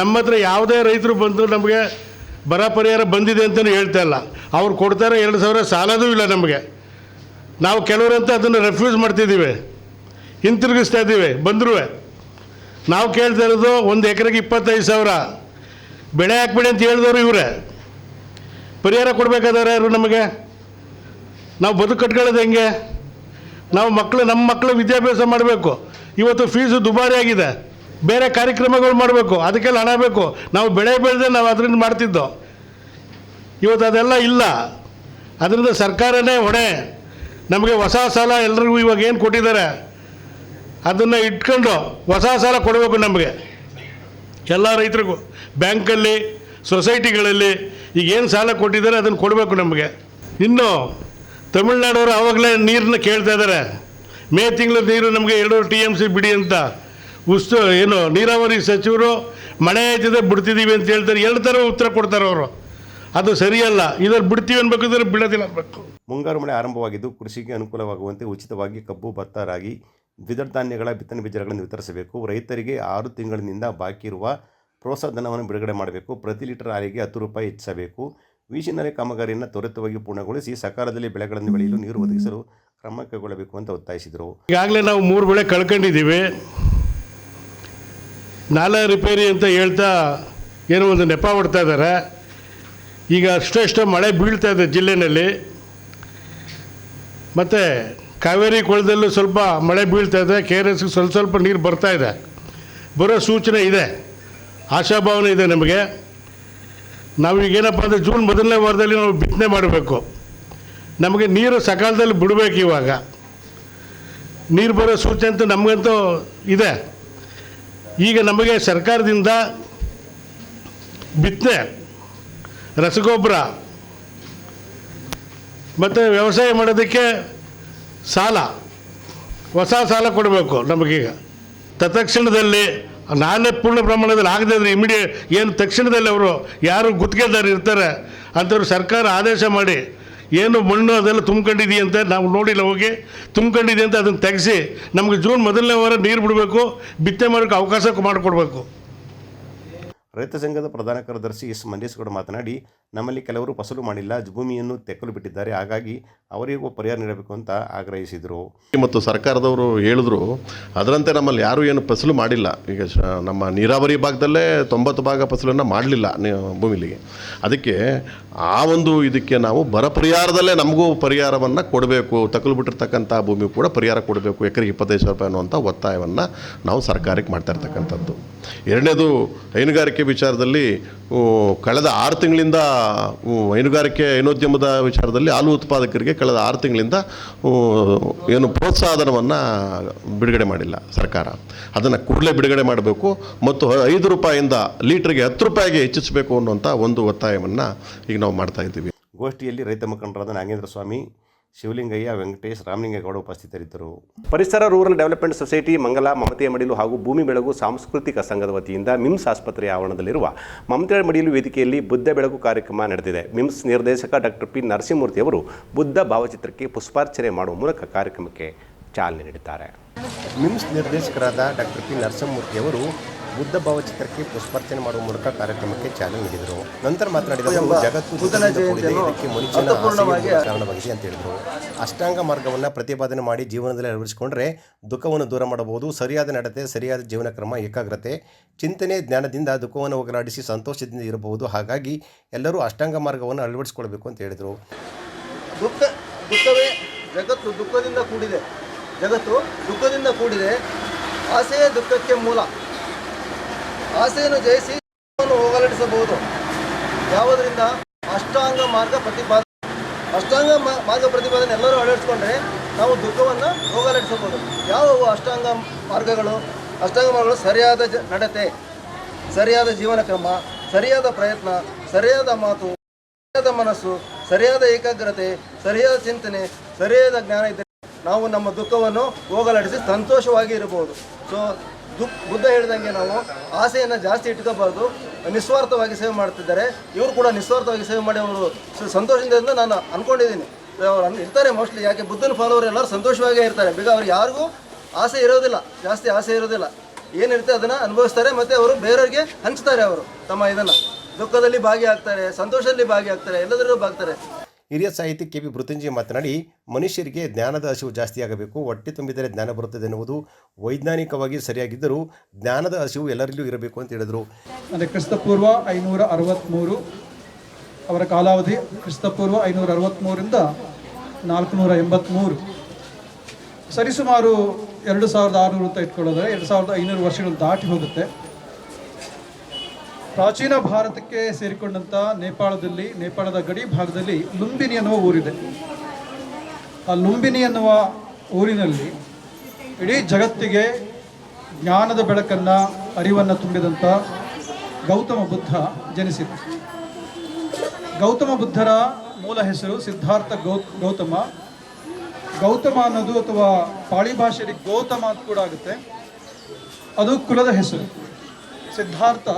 [SPEAKER 6] ನಮ್ಮ ಹತ್ರ ಯಾವುದೇ ರೈತರು ಬಂದು ನಮಗೆ ಬರ ಪರಿಹಾರ ಬಂದಿದೆ ಅಂತಲೂ ಹೇಳ್ತಾ ಇಲ್ಲ. ಅವ್ರು ಕೊಡ್ತಾರೆ ಎರಡು ಸಾವಿರ, ಸಾಲದೂ ಇಲ್ಲ ನಮಗೆ. ನಾವು ಕೆಲವರಂತ ಅದನ್ನು ರೆಫ್ಯೂಸ್ ಮಾಡ್ತಿದ್ದೀವಿ. ಹಿಂತಿರುಗಿಸ್ತಾ ಇದ್ದೀವಿ ಬಂದರೂ ನಾವು ಕೇಳ್ತಾ ಇರೋದು, ಒಂದು ಎಕರೆಗೆ ಇಪ್ಪತ್ತೈದು ಸಾವಿರ. ಬೆಳೆ ಹಾಕ್ಬೇಡಿ ಅಂತ ಹೇಳಿದವರು ಇವರೇ. ಪರಿಹಾರ ಕೊಡ್ಬೇಕಾದ್ರೆ ಯಾರು ನಮಗೆ? ನಾವು ಬದುಕು ಕಟ್ಕೊಳ್ಳೋದು ಹೆಂಗೆ? ನಾವು ಮಕ್ಕಳು ನಮ್ಮ ಮಕ್ಕಳು ವಿದ್ಯಾಭ್ಯಾಸ ಮಾಡಬೇಕು. ಇವತ್ತು ಫೀಸು ದುಬಾರಿ ಆಗಿದೆ. ಬೇರೆ ಕಾರ್ಯಕ್ರಮಗಳು ಮಾಡಬೇಕು. ಅದಕ್ಕೆಲ್ಲ ಹಣ ಬೇಕು. ನಾವು ಬೆಳೆ ಬೆಳೆದೇ ನಾವು ಅದರಿಂದ ಮಾಡ್ತಿದ್ದೋ. ಇವತ್ತು ಅದೆಲ್ಲ ಇಲ್ಲ. ಅದರಿಂದ ಸರ್ಕಾರನೇ ಹೊಣೆ. ನಮಗೆ ಹೊಸ ಸಾಲ ಎಲ್ರಿಗೂ ಇವಾಗ ಏನು ಕೊಟ್ಟಿದ್ದಾರೆ? ಅದನ್ನು ಇಟ್ಕೊಂಡು ಹೊಸ ಸಾಲ ಕೊಡಬೇಕು ನಮಗೆ. ಎಲ್ಲ ರೈತರಿಗೂ ಬ್ಯಾಂಕಲ್ಲಿ, ಸೊಸೈಟಿಗಳಲ್ಲಿ ಈಗ ಏನು ಸಾಲ ಕೊಟ್ಟಿದ್ದಾರೆ ಅದನ್ನು ಕೊಡಬೇಕು ನಮಗೆ. ಇನ್ನು ತಮಿಳ್ನಾಡವರು ಆವಾಗಲೇ ನೀರನ್ನ ಕೇಳ್ತಾ ಇದ್ದಾರೆ ಮೇ ತಿಂಗಳ ನೀರು ನಮಗೆ ಎರಡು ಟಿ ಎಂ ಸಿ ಬಿಡಿ ಅಂತ ಉಸ್ತು ಏನು ನೀರಾವರಿ ಸಚಿವರು ಮಳೆ ಆಯ್ತದೆ ಬಿಡ್ತಿದ್ದೀವಿ ಅಂತ ಹೇಳ್ತಾರೆ. ಎರಡು ಥರ ಉತ್ತರ ಕೊಡ್ತಾರೆ ಅವರು. ಅದು ಸರಿಯಲ್ಲ. ಇದ್ರಲ್ಲಿ ಬಿಡ್ತೀವಿ ಅನ್ಬೇಕಿದ್ರೆ ಬಿಡೋದಿಲ್ಲ ಅನ್ಬೇಕು.
[SPEAKER 5] ಮುಂಗಾರು ಮಳೆ ಆರಂಭವಾಗಿದ್ದು ಕೃಷಿಗೆ ಅನುಕೂಲವಾಗುವಂತೆ ಉಚಿತವಾಗಿ ಕಬ್ಬು, ಭತ್ತ, ರಾಗಿ ದ್ವಿದಳ ಧಾನ್ಯಗಳ ಬಿತ್ತನೆ ಬೀಜಗಳನ್ನು ವಿತರಿಸಬೇಕು. ರೈತರಿಗೆ ಆರು ತಿಂಗಳಿನಿಂದ ಬಾಕಿ ಇರುವ ಪ್ರೋತ್ಸಾಹ ಧನವನ್ನು ಬಿಡುಗಡೆ ಮಾಡಬೇಕು. ಪ್ರತಿ ಲೀಟರ್ ಆರಿಗೆ ಹತ್ತು ರೂಪಾಯಿ ಹೆಚ್ಚಿಸಬೇಕು. ವೀಶಿನರೆ ಕಾಮಗಾರಿಯನ್ನು ತ್ವರಿತವಾಗಿ ಪೂರ್ಣಗೊಳಿಸಿ ಸಕಾಲದಲ್ಲಿ ಬೆಳೆಗಳನ್ನು ಬೆಳೆಯಲು ನೀರು ಒದಗಿಸಲು ಕ್ರಮ ಕೈಗೊಳ್ಳಬೇಕು ಅಂತ ಒತ್ತಾಯಿಸಿದರು.
[SPEAKER 6] ಈಗಾಗಲೇ ನಾವು ಮೂರು ಬೆಳೆ ಕಳ್ಕೊಂಡಿದ್ದೀವಿ. ನಾಲ ರಿಪೇರಿ ಅಂತ ಹೇಳ್ತಾ ಏನೋ ಒಂದು ನೆಪ ಹೊಡ್ತಾ ಇದ್ದಾರೆ. ಈಗ ಅಷ್ಟೇ ಮಳೆ ಬೀಳ್ತಾ ಇದೆ ಜಿಲ್ಲೆಯಲ್ಲಿ ಮತ್ತು ಕಾವೇರಿ ಕೊಳದಲ್ಲೂ ಸ್ವಲ್ಪ ಮಳೆ ಬೀಳ್ತಾ ಇದೆ ಕೆ ಆರ್ ಎಸ್ಗೆ ಸ್ವಲ್ಪ ಸ್ವಲ್ಪ ನೀರು ಬರ್ತಾ ಇದೆ. ಬರೋ ಸೂಚನೆ ಇದೆ. ಆಶಾಭಾವನೆ ಇದೆ ನಮಗೆ. ನಾವು ಈಗೇನಪ್ಪ ಅಂದರೆ ಜೂನ್ ಮೊದಲನೇ ವಾರದಲ್ಲಿ ನಾವು ಬಿತ್ತನೆ ಮಾಡಬೇಕು. ನಮಗೆ ನೀರು ಸಕಾಲದಲ್ಲಿ ಬಿಡಬೇಕು ಇವಾಗ. ನೀರು ಬರೋ ಸೂಚನೆ ಅಂತೂ ನಮಗಂತೂ ಇದೆ. ಈಗ ನಮಗೆ ಸರ್ಕಾರದಿಂದ ಬಿತ್ತನೆ, ರಸಗೊಬ್ಬರ ಮತ್ತು ವ್ಯವಸಾಯ ಮಾಡೋದಕ್ಕೆ ಸಾಲ, ಹೊಸ ಸಾಲ ಕೊಡಬೇಕು ನಮಗೀಗ. ತತ್ಕ್ಷಣದಲ್ಲಿ ನಾನೇ ಪೂರ್ಣ ಪ್ರಮಾಣದಲ್ಲಿ ಆಗದೆ ಅಂದರೆ ಇಮಿಡಿಯೇಟ್ ಏನು ತಕ್ಷಣದಲ್ಲಿ ಅವರು ಯಾರು ಗುತ್ತಿಗೆದಾರ ಇರ್ತಾರೆ ಅಂಥವ್ರು ಸರ್ಕಾರ ಆದೇಶ ಮಾಡಿ, ಏನು ಮಣ್ಣು ಅದೆಲ್ಲ ತುಂಬ್ಕೊಂಡಿದೆಯಂತೆ ನಾವು ನೋಡಿಲ್ಲ ಹೋಗಿ ತುಂಬ್ಕೊಂಡಿದೆ ಅಂತ ಅದನ್ನು ತೆಗೆಸಿ, ನಮಗೆ ಜೂನ್ ಮೊದಲನೇ ವಾರ ನೀರು ಬಿಡಬೇಕು, ಬಿತ್ತನೆ ಮಾಡೋಕ್ಕೆ ಅವಕಾಶ ಮಾಡಿಕೊಡ್ಬೇಕು
[SPEAKER 5] ರೈತ ಸಂಘದ ಪ್ರಧಾನ ಕಾರ್ಯದರ್ಶಿ ಎಸ್ ಮಂಜೇಶ್ಗೌಡ ಮಾತನಾಡಿ ನಮ್ಮಲ್ಲಿ ಕೆಲವರು ಫಸಲು ಮಾಡಿಲ್ಲ, ಭೂಮಿಯನ್ನು ತೆಕ್ಕಲು ಬಿಟ್ಟಿದ್ದಾರೆ, ಹಾಗಾಗಿ ಅವರಿಗೂ ಪರಿಹಾರ ನೀಡಬೇಕು ಅಂತ ಆಗ್ರಹಿಸಿದರು.
[SPEAKER 7] ಮತ್ತು ಸರ್ಕಾರದವರು ಹೇಳಿದ್ರು, ಅದರಂತೆ ನಮ್ಮಲ್ಲಿ ಯಾರೂ ಏನು ಫಸಲು ಮಾಡಿಲ್ಲ. ಈಗ ನಮ್ಮ ನೀರಾವರಿ ಭಾಗದಲ್ಲೇ ತೊಂಬತ್ತು ಭಾಗ ಫಸಲನ್ನು ಮಾಡಲಿಲ್ಲ ಭೂಮಿಲಿಗೆ. ಅದಕ್ಕೆ ಆ ಒಂದು ಇದಕ್ಕೆ ನಾವು ಬರ ಪರಿಹಾರದಲ್ಲೇ ನಮಗೂ ಪರಿಹಾರವನ್ನು ಕೊಡಬೇಕು. ತಕ್ಕಲು ಬಿಟ್ಟಿರ್ತಕ್ಕಂಥ ಭೂಮಿ ಕೂಡ ಪರಿಹಾರ ಕೊಡಬೇಕು. ಎಕರೆಗೆ ಇಪ್ಪತ್ತೈದು ಸಾವಿರ ರೂಪಾಯಿ ಅನ್ನುವಂಥ ಒತ್ತಾಯವನ್ನು ನಾವು ಸರ್ಕಾರಕ್ಕೆ ಮಾಡ್ತಾ ಇರ್ತಕ್ಕಂಥದ್ದು. ಎರಡನೇದು ಹೈನುಗಾರಿಕೆ ವಿಚಾರದಲ್ಲಿ ಕಳೆದ ಆರು ತಿಂಗಳಿಂದ ಹೈನುಗಾರಿಕೆ ಹೈನೋದ್ಯಮದ ವಿಚಾರದಲ್ಲಿ ಹಾಲು ಉತ್ಪಾದಕರಿಗೆ ಕಳೆದ ಆರು ತಿಂಗಳಿಂದ ಏನು ಪ್ರೋತ್ಸಾಹಧನವನ್ನು ಬಿಡುಗಡೆ ಮಾಡಿಲ್ಲ ಸರ್ಕಾರ. ಅದನ್ನು ಕೂಡಲೇ ಬಿಡುಗಡೆ ಮಾಡಬೇಕು ಮತ್ತು ಐದು ರೂಪಾಯಿಂದ ಲೀಟ್ರಿಗೆ ಹತ್ತು ರೂಪಾಯಿಗೆ ಹೆಚ್ಚಿಸಬೇಕು ಅನ್ನುವಂಥ ಒಂದು ಒತ್ತಾಯವನ್ನು ಈಗ ನಾವು ಮಾಡ್ತಾ ಇದ್ದೀವಿ.
[SPEAKER 5] ಗೋಷ್ಠಿಯಲ್ಲಿ ರೈತ ಮುಖಂಡರಾದ ನಾಗೇಂದ್ರ ಸ್ವಾಮಿ
[SPEAKER 1] ಶಿವಲಿಂಗಯ್ಯ ವೆಂಕಟೇಶ್ ರಾಮಲಿಂಗೇಗೌಡ ಉಪಸ್ಥಿತರಿದ್ದರು. ಪರಿಸರ ರೂರಲ್ ಡೆವಲಪ್ಮೆಂಟ್ ಸೊಸೈಟಿ ಮಂಗಲ ಮಮತೆಯ ಮಡಿಲು ಹಾಗೂ ಭೂಮಿ ಬೆಳಗು ಸಾಂಸ್ಕೃತಿಕ ಸಂಘದ ವತಿಯಿಂದ ಮಿಮ್ಸ್ ಆಸ್ಪತ್ರೆಯ ಆವರಣದಲ್ಲಿರುವ ಮಮತೆಯ ಮಡಿಲು ವೇದಿಕೆಯಲ್ಲಿ ಬುದ್ಧ ಬೆಳಕು ಕಾರ್ಯಕ್ರಮ ನಡೆದಿದೆ. ಮಿಮ್ಸ್ ನಿರ್ದೇಶಕ ಡಾಕ್ಟರ್ ಪಿ. ನರಸಿಂಹಮೂರ್ತಿ ಅವರು ಬುದ್ಧ ಭಾವಚಿತ್ರಕ್ಕೆ ಪುಷ್ಪಾರ್ಚನೆ ಮಾಡುವ ಮೂಲಕ ಕಾರ್ಯಕ್ರಮಕ್ಕೆ ಚಾಲನೆ ನೀಡಿದ್ದಾರೆ. ಮಿಮ್ಸ್ ನಿರ್ದೇಶಕರಾದ ಡಾಕ್ಟರ್ ಪಿ. ನರಸಿಂಹಮೂರ್ತಿ ಅವರು ಬುದ್ಧ ಭಾವಚಿತ್ರಕ್ಕೆ ಪುಷ್ಪಾರ್ಚನೆ ಮಾಡುವ ಮೂಲಕ ಕಾರ್ಯಕ್ರಮಕ್ಕೆ ಚಾಲನೆ ನೀಡಿದರು. ನಂತರ ಮಾತನಾಡಿದ ಜಗತ್ತು ಇದಕ್ಕೆ ಮನುಷ್ಯನ ಕಾರಣವಾಗಿದೆ ಅಂತ ಹೇಳಿದರು. ಅಷ್ಟಾಂಗ ಮಾರ್ಗವನ್ನು ಪ್ರತಿಪಾದನೆ ಮಾಡಿ ಜೀವನದಲ್ಲಿ ಅಳವಡಿಸಿಕೊಂಡ್ರೆ ದುಃಖವನ್ನು ದೂರ ಮಾಡಬಹುದು. ಸರಿಯಾದ ನಡತೆ ಸರಿಯಾದ ಜೀವನ ಕ್ರಮ ಏಕಾಗ್ರತೆ ಚಿಂತನೆ ಜ್ಞಾನದಿಂದ ದುಃಖವನ್ನು ಹೋಗಲಾಡಿಸಿ ಸಂತೋಷದಿಂದ ಇರಬಹುದು. ಹಾಗಾಗಿ ಎಲ್ಲರೂ ಅಷ್ಟಾಂಗ ಮಾರ್ಗವನ್ನು ಅಳವಡಿಸಿಕೊಳ್ಬೇಕು ಅಂತ ಹೇಳಿದರು.
[SPEAKER 8] ದುಃಖ ದುಃಖವೇ ಜಗತ್ತು ದುಃಖದಿಂದ ಕೂಡಿದೆ. ಜಗತ್ತು ದುಃಖದಿಂದ ಕೂಡಿದೆ. ಆಸೆಯೇ ದುಃಖಕ್ಕೆ ಮೂಲ. ಆಸೆಯನ್ನು ಜಯಿಸಿ ಹೋಗಲಾಡಿಸಬಹುದು. ಯಾವುದರಿಂದ? ಅಷ್ಟಾಂಗ ಮಾರ್ಗ ಪ್ರತಿಪಾದನೆ ಅಷ್ಟಾಂಗ ಮಾರ್ಗ ಪ್ರತಿಪಾದನೆ ಎಲ್ಲರೂ ಅಳವಡಿಸ್ಕೊಂಡ್ರೆ ನಾವು ದುಃಖವನ್ನು ಹೋಗಲಾಡಿಸಬಹುದು. ಯಾವ ಅಷ್ಟಾಂಗ ಮಾರ್ಗಗಳು? ಅಷ್ಟಾಂಗ ಮಾರ್ಗಗಳು ಸರಿಯಾದ ಜ, ನಡತೆ, ಸರಿಯಾದ ಜೀವನ ಕ್ರಮ, ಸರಿಯಾದ ಪ್ರಯತ್ನ, ಸರಿಯಾದ ಮಾತು, ಸರಿಯಾದ ಮನಸ್ಸು, ಸರಿಯಾದ ಏಕಾಗ್ರತೆ, ಸರಿಯಾದ ಚಿಂತನೆ, ಸರಿಯಾದ ಜ್ಞಾನ ಇದ್ದರೆ ನಾವು ನಮ್ಮ ದುಃಖವನ್ನು ಹೋಗಲಾಡಿಸಿ ಸಂತೋಷವಾಗಿ ಇರಬಹುದು. ಸೊ ಬುದ್ಧ ಹೇಳಿದಂಗೆ ನಾವು ಆಸೆಯನ್ನು ಜಾಸ್ತಿ ಇಟ್ಕೋಬಾರ್ದು. ನಿಸ್ವಾರ್ಥವಾಗಿ ಸೇವೆ ಮಾಡ್ತಿದ್ದಾರೆ. ಇವರು ಕೂಡ ನಿಸ್ವಾರ್ಥವಾಗಿ ಸೇವೆ ಮಾಡಿ ಅವರು ಸಂತೋಷದಿಂದ ನಾನು ಅನ್ಕೊಂಡಿದ್ದೀನಿ. ಅವ್ರು ಇರ್ತಾರೆ ಮೋಸ್ಟ್ಲಿ ಯಾಕೆ ಬುದ್ಧನ ಫಾಲೋವರ್ ಎಲ್ಲರೂ ಸಂತೋಷವಾಗೇ ಇರ್ತಾರೆ. ಬೇಗ ಅವ್ರು ಯಾರಿಗೂ ಆಸೆ ಇರೋದಿಲ್ಲ. ಜಾಸ್ತಿ ಆಸೆ ಇರೋದಿಲ್ಲ. ಏನಿರುತ್ತೆ ಅದನ್ನು ಅನುಭವಿಸ್ತಾರೆ ಮತ್ತು ಅವರು ಬೇರೆಯವ್ರಿಗೆ ಹಂಚ್ತಾರೆ ಅವರು ತಮ್ಮ ಇದನ್ನು. ದುಃಖದಲ್ಲಿ ಭಾಗಿಯಾಗ್ತಾರೆ, ಸಂತೋಷದಲ್ಲಿ ಭಾಗಿಯಾಗ್ತಾರೆ, ಎಲ್ಲದರಲ್ಲೂ ಭಾಗ್ತಾರೆ.
[SPEAKER 1] ಹಿರಿಯ ಸಾಹಿತಿ ಕೆ ಪಿ ಮೃತ್ಯುಂಜಯ ಮಾತನಾಡಿ, ಮನುಷ್ಯರಿಗೆ ಜ್ಞಾನದ ಹಸಿವು ಜಾಸ್ತಿಯಾಗಬೇಕು, ಹೊಟ್ಟೆ ತುಂಬಿದರೆ ಜ್ಞಾನ ಬರುತ್ತದೆ ಎನ್ನುವುದು ವೈಜ್ಞಾನಿಕವಾಗಿ ಸರಿಯಾಗಿದ್ದರೂ ಜ್ಞಾನದ ಹಸಿವು ಎಲ್ಲರಲ್ಲೂ ಇರಬೇಕು ಅಂತ ಹೇಳಿದರು.
[SPEAKER 9] ಅಂದರೆ ಕ್ರಿಸ್ತಪೂರ್ವ ಐನೂರ ಅರವತ್ತ್ಮೂರು ಅವರ ಕಾಲಾವಧಿ ಕ್ರಿಸ್ತಪೂರ್ವ ಐನೂರ ಅರವತ್ತ್ಮೂರಿಂದ ನಾಲ್ಕುನೂರ ಎಂಬತ್ತ್ಮೂರು ಸರಿಸುಮಾರು ಎರಡು ಸಾವಿರದ ಆರುನೂರು ಅಂತ ಇಟ್ಕೊಳ್ಳೋದ್ರೆ ಎರಡು ಸಾವಿರದ ಐನೂರು ವರ್ಷಗಳು ದಾಟಿ ಹೋಗುತ್ತೆ. ಪ್ರಾಚೀನ ಭಾರತಕ್ಕೆ ಸೇರಿಕೊಂಡಂಥ ನೇಪಾಳದಲ್ಲಿ, ನೇಪಾಳದ ಗಡಿ ಭಾಗದಲ್ಲಿ ಲುಂಬಿನಿ ಅನ್ನುವ ಊರಿದೆ. ಆ ಲುಂಬಿನಿ ಅನ್ನುವ ಊರಿನಲ್ಲಿ ಇಡೀ ಜಗತ್ತಿಗೆ ಜ್ಞಾನದ ಬೆಳಕನ್ನು, ಅರಿವನ್ನು ತುಂಬಿದಂಥ ಗೌತಮ ಬುದ್ಧ ಜನಿಸಿದ. ಗೌತಮ ಬುದ್ಧರ ಮೂಲ ಹೆಸರು ಸಿದ್ಧಾರ್ಥ ಗೌ, ಗೌತಮ. ಗೌತಮ ಅನ್ನೋದು ಅಥವಾ ಪಾಳಿ ಭಾಷೆಯಲ್ಲಿ ಗೌತಮ ಅಂತ ಕೂಡ ಆಗುತ್ತೆ. ಅದು ಕುಲದ ಹೆಸರು. ಸಿದ್ಧಾರ್ಥ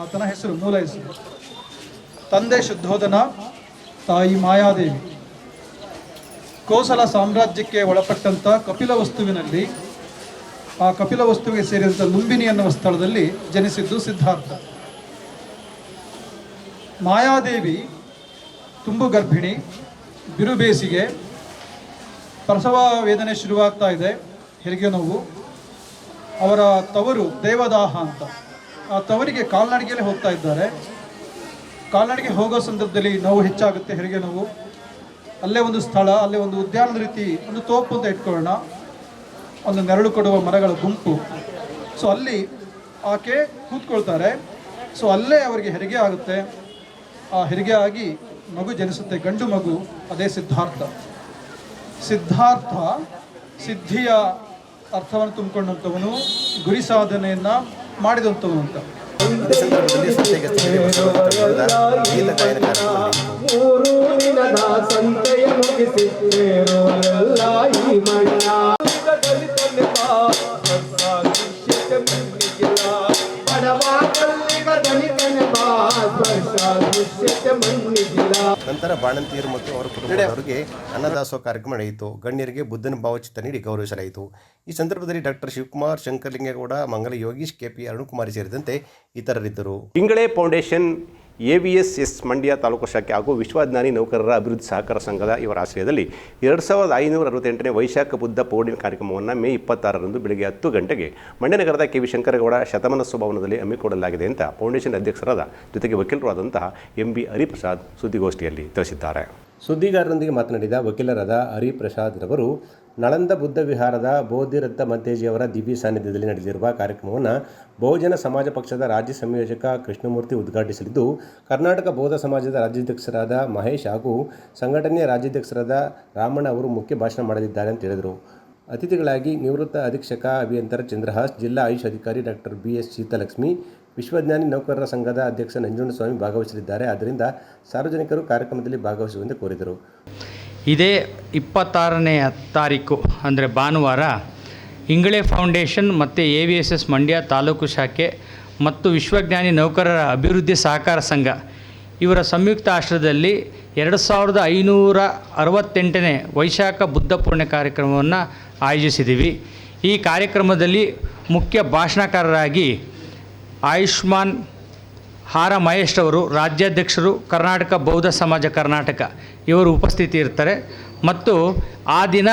[SPEAKER 9] ಆತನ ಹೆಸರು ಮೂಲ ಹೆಸರು ತಂದೆ ಶುದ್ಧೋಧನ ತಾಯಿ ಮಾಯಾದೇವಿ. ಕೋಸಲ ಸಾಮ್ರಾಜ್ಯಕ್ಕೆ ಒಳಪಟ್ಟಂಥ ಕಪಿಲ ವಸ್ತುವಿನಲ್ಲಿ, ಆ ಕಪಿಲ ವಸ್ತುವಿಗೆ ಸೇರಿದಂಥ ಲುಂಬಿನಿ ಎನ್ನುವ ಸ್ಥಳದಲ್ಲಿ ಜನಿಸಿದ್ದು ಸಿದ್ಧಾರ್ಥ. ಮಾಯಾದೇವಿ ತುಂಬು ಗರ್ಭಿಣಿ, ಬಿರುಬೇಸಿಗೆ, ಪ್ರಸವ ವೇದನೆ ಶುರುವಾಗ್ತಾ ಇದೆ, ಹೆರಿಗೆ ನೋವು. ಅವರ ತವರು ದೇವದಾಹ ಅಂತ. ತವರಿಗೆ ಕಾಲ್ನಡಿಗೆಯಲ್ಲಿ ಹೋಗ್ತಾ ಇದ್ದಾರೆ. ಕಾಲ್ನಡಿಗೆ ಹೋಗೋ ಸಂದರ್ಭದಲ್ಲಿ ನೋವು ಹೆಚ್ಚಾಗುತ್ತೆ, ಹೆರಿಗೆ ನೋವು. ಅಲ್ಲೇ ಒಂದು ಸ್ಥಳ, ಅಲ್ಲೇ ಒಂದು ಉದ್ಯಾನದ ರೀತಿ ಒಂದು ತೋಪು ಅಂತ ಇಟ್ಕೊಳ್ಳೋಣ. ಒಂದು ನೆರಳು ಕೊಡುವ ಮರಗಳ ಗುಂಪು. ಸೊ ಅಲ್ಲಿ ಆಕೆ ಕೂತ್ಕೊಳ್ತಾರೆ. ಸೊ ಅಲ್ಲೇ ಅವರಿಗೆ ಹೆರಿಗೆ ಆಗುತ್ತೆ. ಆ ಹೆರಿಗೆ ಆಗಿ ಮಗು ಜನಿಸುತ್ತೆ, ಗಂಡು ಮಗು, ಅದೇ ಸಿದ್ಧಾರ್ಥ. ಸಿದ್ಧಾರ್ಥ ಸಿದ್ಧಿಯ ಅರ್ಥವನ್ನು ತುಂಬಿಕೊಂಡಂಥವನು ಗುರಿ ಸಾಧನೆಯನ್ನು ಮಾಡಿದಂಥವನು ಅಂತ.
[SPEAKER 1] ಈ ಸಂದರ್ಭದಲ್ಲಿ ಸಂತೆಗೆ ಗೀತ ಗಾಯನ ಕಾರ್ಯಕ್ರಮ ನಂತರ ಬಾಣಂತಿಯರು ಮತ್ತು ಅವರ ಕುಟುಂಬದವರಿಗೆ ಅನ್ನದಾಸೋಹ ಕಾರ್ಯಕ್ರಮ ನಡೆಯಿತು. ಗಣ್ಯರಿಗೆ ಬುದ್ಧನ ಭಾವಚಿತ್ರ ನೀಡಿ ಗೌರವಿಸಲಾಯಿತು. ಈ ಸಂದರ್ಭದಲ್ಲಿ ಡಾಕ್ಟರ್ ಶಿವಕುಮಾರ್ ಶಂಕರಲಿಂಗೇಗೌಡ ಮಂಗಲ ಯೋಗೀಶ್ ಕೆಪಿ ಅರುಣಕುಮಾರಿ ಸೇರಿದಂತೆ ಇತರರಿದ್ದರು. Ingale foundation A V S S Mandya taluk ಶಾಖೆ ಹಾಗೂ ವಿಶ್ವಜ್ಞಾನಿ ನೌಕರರ ಅಭಿವೃದ್ಧಿ ಸಹಕಾರ ಸಂಘದ ಇವರ ಆಶ್ರಯದಲ್ಲಿ ಎರಡು ಸಾವಿರದ ಐನೂರ ಅರವತ್ತೆಂಟನೇ ವೈಶಾಖ ಬುದ್ಧ ಪೌರ್ಣಿಮೆ ಕಾರ್ಯಕ್ರಮವನ್ನು ಮೇ ಇಪ್ಪತ್ತಾರರಂದು ಬೆಳಗ್ಗೆ ಹತ್ತು ಗಂಟೆಗೆ ಮಂಡ್ಯನಗರದ ಕೆ ವಿ ಶಂಕರಗೌಡ ಶತಮಾನೋತ್ಸವ ಭವನದಲ್ಲಿ ಹಮ್ಮಿಕೊಳ್ಳಲಾಗಿದೆ ಅಂತ ಫೌಂಡೇಶನ್ ಅಧ್ಯಕ್ಷರಾದ ಜೊತೆಗೆ ವಕೀಲರಾದಂತಹ ಎಂ ಬಿ ಹರಿಪ್ರಸಾದ್ ಸುದ್ದಿಗೋಷ್ಠಿಯಲ್ಲಿ ತಿಳಿಸಿದ್ದಾರೆ. ಸುದ್ದಿಗಾರರೊಂದಿಗೆ ಮಾತನಾಡಿದ ವಕೀಲರಾದ ಹರಿಪ್ರಸಾದ್ ರವರು ನಳಂದ ಬುದ್ಧ ವಿಹಾರದ ಬೋಧಿರತ್ತ ಮತ್ತೇಜಿಯವರ ದಿವ್ಯ ಸಾನ್ನಿಧ್ಯದಲ್ಲಿ ನಡೆದಿರುವ ಕಾರ್ಯಕ್ರಮವನ್ನು ಬಹುಜನ ಸಮಾಜ ಪಕ್ಷದ ರಾಜ್ಯ ಸಂಯೋಜಕ ಕೃಷ್ಣಮೂರ್ತಿ ಉದ್ಘಾಟಿಸಲಿದ್ದು, ಕರ್ನಾಟಕ ಬೌದ್ಧ ಸಮಾಜದ ರಾಜ್ಯಾಧ್ಯಕ್ಷರಾದ ಮಹೇಶ್ ಹಾಗೂ ಸಂಘಟನೆಯ ರಾಜ್ಯಾಧ್ಯಕ್ಷರಾದ ರಾಮಣ್ಣ ಅವರು ಮುಖ್ಯ ಭಾಷಣ ಮಾಡಲಿದ್ದಾರೆ ಅಂತ ಹೇಳಿದರು. ಅತಿಥಿಗಳಾಗಿ ನಿವೃತ್ತ ಅಧೀಕ್ಷಕ ಅಭಿಯಂತರ ಚಂದ್ರಹಾಸ್, ಜಿಲ್ಲಾ ಆಯುಷ್ ಅಧಿಕಾರಿ doctor B S Seethalakshmi Vishwajnani ನೌಕರರ ಸಂಘದ ಅಧ್ಯಕ್ಷ ನಂಜುಂಡಸ್ವಾಮಿ ಭಾಗವಹಿಸಲಿದ್ದಾರೆ. ಆದ್ದರಿಂದ ಸಾರ್ವಜನಿಕರು ಕಾರ್ಯಕ್ರಮದಲ್ಲಿ ಭಾಗವಹಿಸುವಂತೆ ಕೋರಿದರು.
[SPEAKER 10] ಇದೇ ಇಪ್ಪತ್ತಾರನೆಯ ತಾರೀಕು, ಅಂದರೆ ಭಾನುವಾರ, ಇಂಗಳೆ ಫೌಂಡೇಶನ್ ಮತ್ತು A V S S Mandya taluk ಶಾಖೆ ಮತ್ತು ವಿಶ್ವಜ್ಞಾನಿ ನೌಕರರ ಅಭಿವೃದ್ಧಿ ಸಹಕಾರ ಸಂಘ ಇವರ ಸಂಯುಕ್ತ ಆಶ್ರಯದಲ್ಲಿ ಎರಡು ಸಾವಿರದ ಐನೂರ ಅರವತ್ತೆಂಟನೇ ವೈಶಾಖ ಬುದ್ಧ ಪೂರ್ಣ ಕಾರ್ಯಕ್ರಮವನ್ನು ಆಯೋಜಿಸಿದ್ದೀವಿ. ಈ ಕಾರ್ಯಕ್ರಮದಲ್ಲಿ ಮುಖ್ಯ ಭಾಷಣಕಾರರಾಗಿ ಆಯುಷ್ಮಾನ್ ಹಾರ ಮಹೇಶ್ ಅವರು ರಾಜ್ಯಾಧ್ಯಕ್ಷರು, ಕರ್ನಾಟಕ ಬೌದ್ಧ ಸಮಾಜ ಕರ್ನಾಟಕ ಇವರು ಉಪಸ್ಥಿತಿ ಇರ್ತಾರೆ. ಮತ್ತು ಆ ದಿನ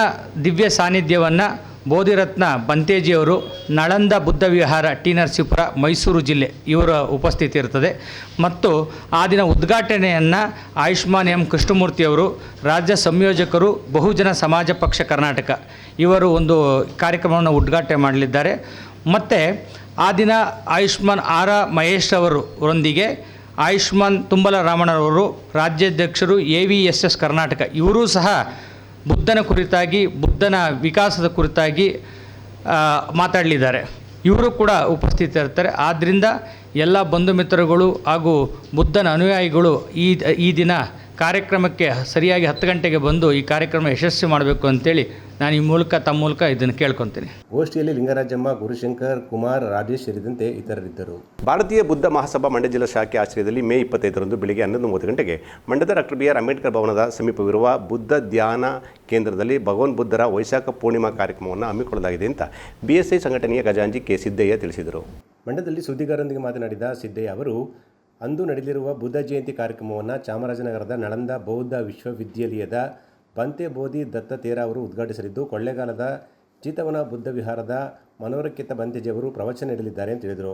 [SPEAKER 10] ದಿವ್ಯ ಸಾನ್ನಿಧ್ಯವನ್ನು ಬೋಧಿರತ್ನ ಬಂತೇಜಿಯವರು ನಳಂದ ಬುದ್ಧ ವಿಹಾರ ಟಿ ನರಸೀಪುರ ಮೈಸೂರು ಜಿಲ್ಲೆ ಇವರ ಉಪಸ್ಥಿತಿ ಇರ್ತದೆ. ಮತ್ತು ಆ ದಿನ ಉದ್ಘಾಟನೆಯನ್ನು ಆಯುಷ್ಮಾನ್ ಎಂ ಕೃಷ್ಣಮೂರ್ತಿಯವರು ರಾಜ್ಯ ಸಂಯೋಜಕರು ಬಹುಜನ ಸಮಾಜ ಪಕ್ಷ ಕರ್ನಾಟಕ ಇವರು ಒಂದು ಕಾರ್ಯಕ್ರಮವನ್ನು ಉದ್ಘಾಟನೆ ಮಾಡಲಿದ್ದಾರೆ. ಮತ್ತು ಆ ದಿನ ಆಯುಷ್ಮಾನ್ ಆರ ಮಹೇಶ್ ಅವರೊಂದಿಗೆ ಆಯುಷ್ಮಾನ್ ತುಂಬಲ ರಾಮಣ್ಣರವರು ರಾಜ್ಯಾಧ್ಯಕ್ಷರು A V S S Karnataka. ಇವರೂ ಸಹ ಬುದ್ಧನ ಕುರಿತಾಗಿ, ಬುದ್ಧನ ವಿಕಾಸದ ಕುರಿತಾಗಿ ಮಾತಾಡಲಿದ್ದಾರೆ. ಇವರು ಕೂಡ ಉಪಸ್ಥಿತರಿರ್ತಾರೆ ಆದ್ದರಿಂದ ಎಲ್ಲ ಬಂಧು ಮಿತ್ರಗಳು ಹಾಗೂ ಬುದ್ಧನ ಅನುಯಾಯಿಗಳು ಈ ಈ ದಿನ ಕಾರ್ಯಕ್ರಮಕ್ಕೆ ಸರಿಯಾಗಿ ಹತ್ತು ಗಂಟೆಗೆ ಬಂದು ಈ ಕಾರ್ಯಕ್ರಮ ಯಶಸ್ವಿ ಮಾಡಬೇಕು ಅಂತೇಳಿ ನಾನು ಈ ಮೂಲಕ ತಮ್ಮ ಮೂಲಕ ಇದನ್ನು ಕೇಳ್ಕೊತೀನಿ.
[SPEAKER 5] ಗೋಷ್ಠಿಯಲ್ಲಿ ಲಿಂಗರಾಜಮ್ಮ ಗುರುಶಂಕರ್ ಕುಮಾರ್ ರಾಜೇಶ್ ಸೇರಿದಂತೆ ಇತರರಿದ್ದರು. ಭಾರತೀಯ ಬುದ್ಧ ಮಹಾಸಭಾ ಮಂಡ್ಯ ಜಿಲ್ಲಾ ಶಾಖೆ ಆಶ್ರಯದಲ್ಲಿ ಮೇ ಇಪ್ಪತ್ತೈದರಂದು ಬೆಳಗ್ಗೆ ಹನ್ನೊಂದು ಮೂವತ್ತು ಗಂಟೆಗೆ ಮಂಡ್ಯದ ಡಾಕ್ಟರ್ ಬಿ ಆರ್ ಅಂಬೇಡ್ಕರ್ ಭವನದ ಸಮೀಪವಿರುವ ಬುದ್ಧ ಧ್ಯಾನ ಕೇಂದ್ರದಲ್ಲಿ ಭಗವಾನ್ ಬುದ್ಧರ ವೈಶಾಖ ಪೂರ್ಣಿಮಾ ಕಾರ್ಯಕ್ರಮವನ್ನು ಹಮ್ಮಿಕೊಳ್ಳಲಾಗಿದೆ ಅಂತ ಬಿಎಸ್ಐ ಸಂಘಟನೆಯ ಖಜಾಂಜಿ ಕೆ. ಸಿದ್ದಯ್ಯ ತಿಳಿಸಿದರು. ಮಂಡ್ಯದಲ್ಲಿ ಸುದ್ದಿಗಾರರೊಂದಿಗೆ ಮಾತನಾಡಿದ ಸಿದ್ದಯ್ಯ ಅವರು ಅಂದು ನಡೆಯಲಿರುವ ಬುದ್ಧ ಜಯಂತಿ ಕಾರ್ಯಕ್ರಮವನ್ನು ಚಾಮರಾಜನಗರದ ನಳಂದ ಬೌದ್ಧ ವಿಶ್ವವಿದ್ಯಾಲಯದ ಬಂತೆ ಬೋಧಿ ದತ್ತ ತೇರ ಅವರು ಉದ್ಘಾಟಿಸಲಿದ್ದು, ಕೊಳ್ಳೇಗಾಲದ ಚಿತವನ ಬುದ್ಧ ವಿಹಾರದ ಮನೋರಕ್ಕಿತ ಬಂತೇಜಿಯವರು ಪ್ರವಚನ ನೀಡಲಿದ್ದಾರೆ ಅಂತ ಹೇಳಿದರು.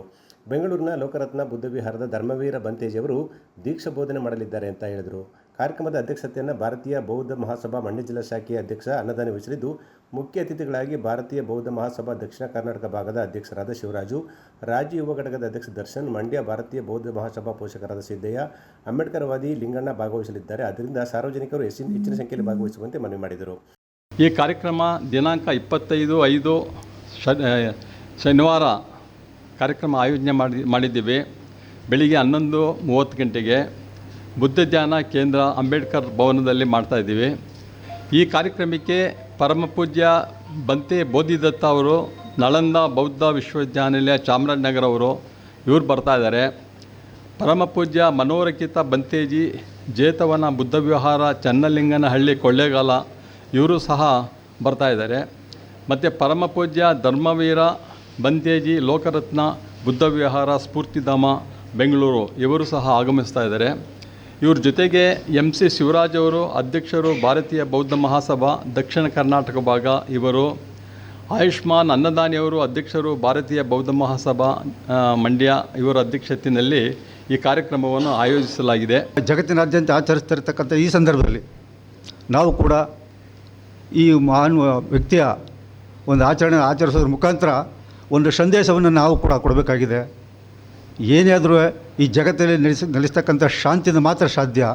[SPEAKER 5] ಬೆಂಗಳೂರಿನ ಲೋಕರತ್ನ ಬುದ್ಧ ವಿಹಾರದ ಧರ್ಮವೀರ ಬಂತೇಜಿಯವರು ದೀಕ್ಷಾ ಬೋಧನೆ ಮಾಡಲಿದ್ದಾರೆ ಅಂತ ಹೇಳಿದರು. ಕಾರ್ಯಕ್ರಮದ ಅಧ್ಯಕ್ಷತೆಯನ್ನು ಭಾರತೀಯ ಬೌದ್ಧ ಮಹಾಸಭಾ ಮಂಡ್ಯ ಜಿಲ್ಲಾ ಶಾಖೆಯ ಅಧ್ಯಕ್ಷ ಅನ್ನದಾನಿ ವಹಿಸಲಿದ್ದು ಮುಖ್ಯ ಅತಿಥಿಗಳಾಗಿ ಭಾರತೀಯ ಬೌದ್ಧ ಮಹಾಸಭಾ ದಕ್ಷಿಣ ಕರ್ನಾಟಕ ಭಾಗದ ಅಧ್ಯಕ್ಷರಾದ ಶಿವರಾಜು, ರಾಜ್ಯ ಯುವ ಘಟಕದ ಅಧ್ಯಕ್ಷ ದರ್ಶನ್, ಮಂಡ್ಯ ಭಾರತೀಯ ಬೌದ್ಧ ಮಹಾಸಭಾ ಪೋಷಕರಾದ ಸಿದ್ದಯ್ಯ ಅಂಬೇಡ್ಕರ್ವಾದಿ ಲಿಂಗಣ್ಣ ಭಾಗವಹಿಸಲಿದ್ದಾರೆ. ಅದರಿಂದ ಸಾರ್ವಜನಿಕರು ಹೆಚ್ಚಿನ ಹೆಚ್ಚಿನ ಸಂಖ್ಯೆಯಲ್ಲಿ ಭಾಗವಹಿಸುವಂತೆ ಮನವಿ ಮಾಡಿದರು.
[SPEAKER 11] ಈ ಕಾರ್ಯಕ್ರಮ ದಿನಾಂಕ ಇಪ್ಪತ್ತೈದು, ಐದು ಶನಿವಾರ ಕಾರ್ಯಕ್ರಮ ಆಯೋಜನೆ ಮಾಡಿ, ಮಾಡಿದ್ದೀವಿ. ಬೆಳಿಗ್ಗೆ ಹನ್ನೊಂದು ಮೂವತ್ತು ಗಂಟೆಗೆ. ಬುದ್ಧ ಧ್ಯಾನ ಕೇಂದ್ರ ಅಂಬೇಡ್ಕರ್ ಭವನದಲ್ಲಿ ಮಾಡ್ತಾ ಇದ್ದೀವಿ. ಈ ಕಾರ್ಯಕ್ರಮಕ್ಕೆ ಪರಮ ಪೂಜ್ಯ ಬಂತೆ ಬೋಧಿದತ್ತ ಅವರು, ನಳಂದ ಬೌದ್ಧ ವಿಶ್ವವಿದ್ಯಾನಿಲಯ ಚಾಮರಾಜನಗರ ಅವರು ಇವರು ಬರ್ತಾ ಇದ್ದಾರೆ. ಪರಮ ಪೂಜ್ಯ ಮನೋರಕಿತ ಬಂತೇಜಿ, ಜೇತವನ ಬುದ್ಧ ವಿಹಾರ, ಚನ್ನಲಿಂಗನಹಳ್ಳಿ ಕೊಳ್ಳೇಗಾಲ ಇವರು ಸಹ ಬರ್ತಾ ಇದ್ದಾರೆ. ಮತ್ತು ಪರಮ ಪೂಜ್ಯ ಧರ್ಮವೀರ, ಬಂತೇಜಿ, ಲೋಕರತ್ನ, ಬುದ್ಧ ವಿಹಾರ, ಸ್ಫೂರ್ತಿಧಾಮ, ಬೆಂಗಳೂರು ಇವರು ಸಹ ಆಗಮಿಸ್ತಾ ಇದ್ದಾರೆ. ಇವ್ರ ಜೊತೆಗೆ ಎಂ ಸಿ ಶಿವರಾಜ್ ಅವರು, ಅಧ್ಯಕ್ಷರು ಭಾರತೀಯ ಬೌದ್ಧ ಮಹಾಸಭಾ, ದಕ್ಷಿಣ ಕರ್ನಾಟಕ ಭಾಗ ಇವರು, ಆಯುಷ್ಮಾನ್ ಅನ್ನದಾನಿಯವರು ಅಧ್ಯಕ್ಷರು ಭಾರತೀಯ ಬೌದ್ಧ ಮಹಾಸಭಾ ಮಂಡ್ಯ ಇವರ ಅಧ್ಯಕ್ಷತೆಯಲ್ಲಿ ಈ ಕಾರ್ಯಕ್ರಮವನ್ನು ಆಯೋಜಿಸಲಾಗಿದೆ.
[SPEAKER 12] ಜಗತ್ತಿನಾದ್ಯಂತ ಆಚರಿಸ್ತಿರ್ತಕ್ಕಂಥ ಈ ಸಂದರ್ಭದಲ್ಲಿ ನಾವು ಕೂಡ ಈ ಮಹಾನ್ ವ್ಯಕ್ತಿಯ ಒಂದು ಆಚರಣೆ ಆಚರಿಸೋದ್ರ ಮುಖಾಂತರ ಒಂದು ಸಂದೇಶವನ್ನು ನಾವು ಕೂಡ ಕೊಡಬೇಕಾಗಿದೆ. ಏನೇ ಆದರೂ ಈ ಜಗತ್ತಲ್ಲಿ ನೆಲೆಸ ನೆಲೆಸ್ತಕ್ಕಂಥ ಶಾಂತಿಯಿಂದ ಮಾತ್ರ ಸಾಧ್ಯ.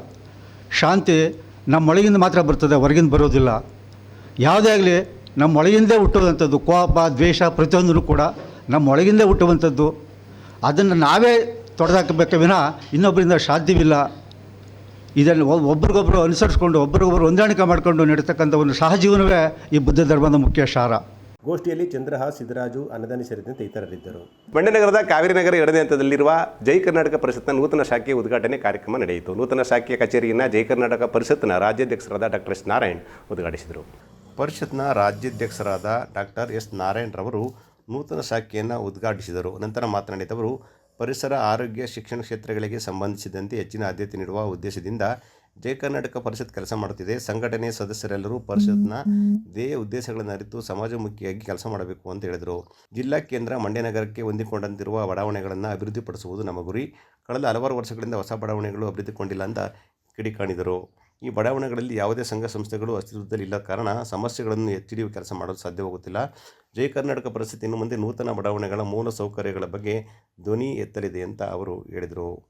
[SPEAKER 12] ಶಾಂತಿ ನಮ್ಮೊಳಗಿಂದ ಮಾತ್ರ ಬರ್ತದೆ, ಹೊರಗಿಂದ ಬರೋದಿಲ್ಲ. ಯಾವುದೇ ಆಗಲಿ ನಮ್ಮೊಳಗಿಂದೇ ಹುಟ್ಟುವಂಥದ್ದು, ಕೋಪ, ದ್ವೇಷ ಪ್ರತಿಯೊಂದೂ ಕೂಡ ನಮ್ಮೊಳಗಿಂದೇ ಹುಟ್ಟುವಂಥದ್ದು. ಅದನ್ನು ನಾವೇ ತೊಡೆದಾಕಬೇಕೆ ವಿನ ಇನ್ನೊಬ್ಬರಿಂದ ಸಾಧ್ಯವಿಲ್ಲ. ಇದನ್ನು ಒಬ್ರಿಗೊಬ್ಬರು ಅನುಸರಿಸ್ಕೊಂಡು ಒಬ್ರಿಗೊಬ್ಬರು ಹೊಂದಾಣಿಕೆ ಮಾಡಿಕೊಂಡು ನಡೀತಕ್ಕಂಥ ಒಂದು ಸಹಜೀವನವೇ ಈ ಬುದ್ಧ ಧರ್ಮದ ಮುಖ್ಯ ಸಾರ.
[SPEAKER 5] ಗೋಷ್ಠಿಯಲ್ಲಿ ಚಂದ್ರಹಾಸ್ ಸಿದ್ದರಾಜು ಅನ್ನದಾನಿ ಸೇರಿದಂತೆ ಇತರರಿದ್ದರು. ಮಂಡ್ಯನಗರದ ಕಾವೇರಿ ನಗರ ಎರಡನೇ ಹಂತದಲ್ಲಿರುವ ಜೈ ಕರ್ನಾಟಕ ಪರಿಷತ್ನ ನೂತನ ಶಾಖೆಯ ಉದ್ಘಾಟನೆ ಕಾರ್ಯಕ್ರಮ ನಡೆಯಿತು. ನೂತನ ಶಾಖೆಯ ಕಚೇರಿಯನ್ನು ಜೈ ಕರ್ನಾಟಕ ಪರಿಷತ್ನ ರಾಜ್ಯಾಧ್ಯಕ್ಷರಾದ ಡಾಕ್ಟರ್ ಎಸ್ ನಾರಾಯಣ್ ಉದ್ಘಾಟಿಸಿದರು. ಪರಿಷತ್ನ ರಾಜ್ಯಾಧ್ಯಕ್ಷರಾದ ಡಾಕ್ಟರ್ ಎಸ್ ನಾರಾಯಣ್ ರವರು ನೂತನ ಶಾಖೆಯನ್ನು ಉದ್ಘಾಟಿಸಿದರು. ನಂತರ ಮಾತನಾಡಿದವರು ಪರಿಸರ ಆರೋಗ್ಯ ಶಿಕ್ಷಣ ಕ್ಷೇತ್ರಗಳಿಗೆ ಸಂಬಂಧಿಸಿದಂತೆ ಹೆಚ್ಚಿನ ಆದ್ಯತೆ ನೀಡುವ ಉದ್ದೇಶದಿಂದ ಜಯ ಕರ್ನಾಟಕ ಪರಿಷತ್ ಕೆಲಸ ಮಾಡುತ್ತಿದೆ. ಸಂಘಟನೆ ಸದಸ್ಯರೆಲ್ಲರೂ ಪರಿಷತ್ನ ಧ್ಯೇಯ ಉದ್ದೇಶಗಳನ್ನು ಅರಿತು ಸಮಾಜಮುಖಿಯಾಗಿ ಕೆಲಸ ಮಾಡಬೇಕು ಅಂತ ಹೇಳಿದರು. ಜಿಲ್ಲಾ ಕೇಂದ್ರ ಮಂಡ್ಯ ನಗರಕ್ಕೆ ಹೊಂದಿಕೊಂಡಂತಿರುವ ಬಡಾವಣೆಗಳನ್ನು ಅಭಿವೃದ್ಧಿಪಡಿಸುವುದು ನಮ್ಮ ಗುರಿ. ಕಳೆದ ಹಲವಾರು ವರ್ಷಗಳಿಂದ ಹೊಸ ಬಡಾವಣೆಗಳು ಅಭಿವೃದ್ಧಿಗೊಂಡಿಲ್ಲ ಅಂತ ಕಿಡಿಕಾಣಿದರು. ಈ ಬಡಾವಣೆಗಳಲ್ಲಿ ಯಾವುದೇ ಸಂಘ ಸಂಸ್ಥೆಗಳು ಅಸ್ತಿತ್ವದಲ್ಲಿ ಇಲ್ಲ ಕಾರಣ ಸಮಸ್ಯೆಗಳನ್ನು ಎತ್ತಿಡಿಯುವ ಕೆಲಸ ಮಾಡಲು ಸಾಧ್ಯವಾಗುತ್ತಿಲ್ಲ. ಜಯ ಕರ್ನಾಟಕ ಪರಿಸ್ಥಿತಿ ಇನ್ನು ಮುಂದೆ ನೂತನ ಬಡಾವಣೆಗಳ ಮೂಲ ಸೌಕರ್ಯಗಳ ಬಗ್ಗೆ ಧ್ವನಿ ಎತ್ತಲಿದೆ ಅಂತ ಅವರು ಹೇಳಿದರು.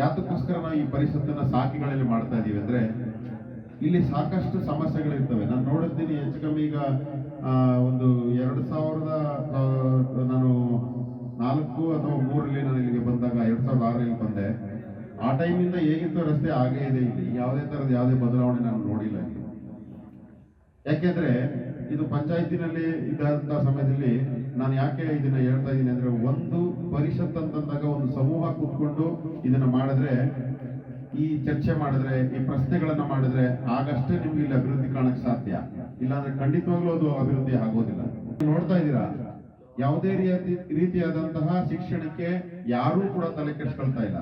[SPEAKER 13] ಯಾತಕ್ಕೋಸ್ಕರ ನಾವು ಈ ಪರಿಷತ್ತನ್ನ ಸಾಕಿಗಳಲ್ಲಿ ಮಾಡ್ತಾ ಇದ್ದೀವಿ ಅಂದ್ರೆ ಇಲ್ಲಿ ಸಾಕಷ್ಟು ಸಮಸ್ಯೆಗಳಿರ್ತವೆ. ನಾನು ನೋಡಿದ್ದೀನಿ ಹೆಚ್ಚು ಕಮ್ಮಿ ಈಗ ಒಂದು ಎರಡು ಸಾವಿರದ ನಾನು ನಾಲ್ಕು ಅಥವಾ ಮೂರಲ್ಲಿ ನಾನು ಇಲ್ಲಿಗೆ ಬಂದಾಗ, ಎರಡು ಸಾವಿರದ ಆರಲ್ಲಿ ಬಂದೆ. ಆ ಟೈಮಿಂದ ಹೇಗಿತ್ತು ರಸ್ತೆ ಹಾಗೇ ಇದೆ ಇಲ್ಲಿ. ಯಾವುದೇ ಥರದ ಯಾವುದೇ ಬದಲಾವಣೆ ನಾನು ನೋಡಿಲ್ಲ ಇಲ್ಲಿ. ಯಾಕೆಂದ್ರೆ ಇದು ಪಂಚಾಯತಿನಲ್ಲಿ ಇದ್ದಂಥ ಸಮಯದಲ್ಲಿ ನಾನು ಯಾಕೆ ಇದನ್ನ ಹೇಳ್ತಾ ಇದ್ದೀನಿ ಅಂದ್ರೆ ಒಂದು ಪರಿಷತ್ ಅಂತಂದಾಗ ಒಂದು ಸಮೂಹ ಕೂತ್ಕೊಂಡು ಇದನ್ನ ಮಾಡಿದ್ರೆ, ಈ ಚರ್ಚೆ ಮಾಡಿದ್ರೆ, ಈ ಪ್ರಶ್ನೆಗಳನ್ನ ಮಾಡಿದ್ರೆ ಆಗಷ್ಟೇ ನಿಮ್ಗೆ ಇಲ್ಲಿ ಅಭಿವೃದ್ಧಿ ಕಾಣಕ್ ಸಾಧ್ಯ. ಇಲ್ಲಾಂದ್ರೆ ಖಂಡಿತವಾಗ್ಲೂ ಅದು ಅಭಿವೃದ್ಧಿ ಆಗೋದಿಲ್ಲ. ನೋಡ್ತಾ ಇದ್ದೀರಾ ಯಾವುದೇ ರೀತಿ, ರೀತಿಯಾದಂತಹ ಶಿಕ್ಷಣಕ್ಕೆ ಯಾರೂ ಕೂಡ ತಲೆ ಕೆಡಿಸ್ಕೊಳ್ತಾ ಇಲ್ಲ.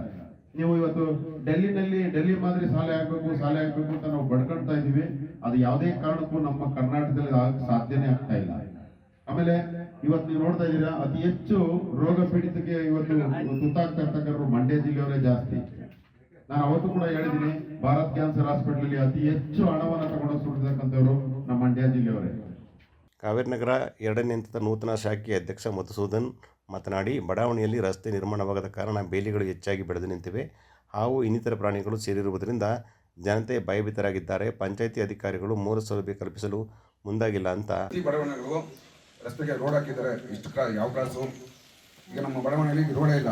[SPEAKER 13] ನೀವು ಇವತ್ತು ಡೆಲ್ಲಿನಲ್ಲಿ, ಡೆಲ್ಲಿ ಮಾದರಿ ಶಾಲೆ ಆಗ್ಬೇಕು ಶಾಲೆ ಆಗ್ಬೇಕು ಅಂತ ನಾವು ಬಡ್ಕೊಳ್ತಾ ಇದ್ದೀವಿ ಅದು ಯಾವುದೇ ಕಾರಣಕ್ಕೂ ನಮ್ಮ ಕರ್ನಾಟಕದಲ್ಲಿ ಆಗಕ್ಕೆ ಸಾಧ್ಯನೇ ಆಗ್ತಾ ಇಲ್ಲ. ಆಮೇಲೆ ಇವತ್ತು ನೀವು ನೋಡ್ತಾ ಇದ್ದೀರಾ ಅತಿ ಹೆಚ್ಚು ರೋಗ ಪೀಡಿತಕ್ಕೆ ಇವತ್ತು ತುತ್ತಾಗ್ತಾ ಇರ್ತಕ್ಕಂಥವ್ರು ಮಂಡ್ಯ ಜಿಲ್ಲೆಯವರೇ ಜಾಸ್ತಿ. ನಾನು ಅವತ್ತು ಕೂಡ ಹೇಳಿದ್ದೀನಿ ಭಾರತ್ ಕ್ಯಾನ್ಸರ್ ಹಾಸ್ಪಿಟಲ್ ಅಲ್ಲಿ ಅತಿ ಹೆಚ್ಚು ಹಣವನ್ನು ತಗೊಂಡು ಸುಟ್ಟಿರ್ತಕ್ಕಂಥವ್ರು ನಮ್ಮ ಮಂಡ್ಯ ಜಿಲ್ಲೆಯವರೇ.
[SPEAKER 5] ಕಾವೇರಿ ನಗರ ಎರಡನೇ ಹಂತದ ನೂತನ ಶಾಖೆಯ ಅಧ್ಯಕ್ಷ ಮಧುಸೂದನ್ ಮಾತನಾಡಿ ಬಡಾವಣೆಯಲ್ಲಿ ರಸ್ತೆ ನಿರ್ಮಾಣವಾಗದ ಕಾರಣ ಬೇಲಿಗಳು ಹೆಚ್ಚಾಗಿ ಬೆಳೆದು ನಿಂತಿವೆ. ಹಾವು ಇನ್ನಿತರ ಪ್ರಾಣಿಗಳು ಸೇರಿರುವುದರಿಂದ ಜನತೆ ಭಯಭೀತರಾಗಿದ್ದಾರೆ. ಪಂಚಾಯಿತಿ ಅಧಿಕಾರಿಗಳು ಮೂಲ ಸೌಲಭ್ಯ ಕಲ್ಪಿಸಲು ಮುಂದಾಗಿಲ್ಲ ಅಂತ.
[SPEAKER 14] ರಸ್ತೆಗೆ ರೋಡ್ ಹಾಕಿದ್ದಾರೆ, ಇಷ್ಟು ಕ್ರಾ ಯಾವ ಕ್ರಾಸು ಈಗ ನಮ್ಮ ಬಡಾವಣೆಯಲ್ಲಿ ರೋಡೇ ಇಲ್ಲ.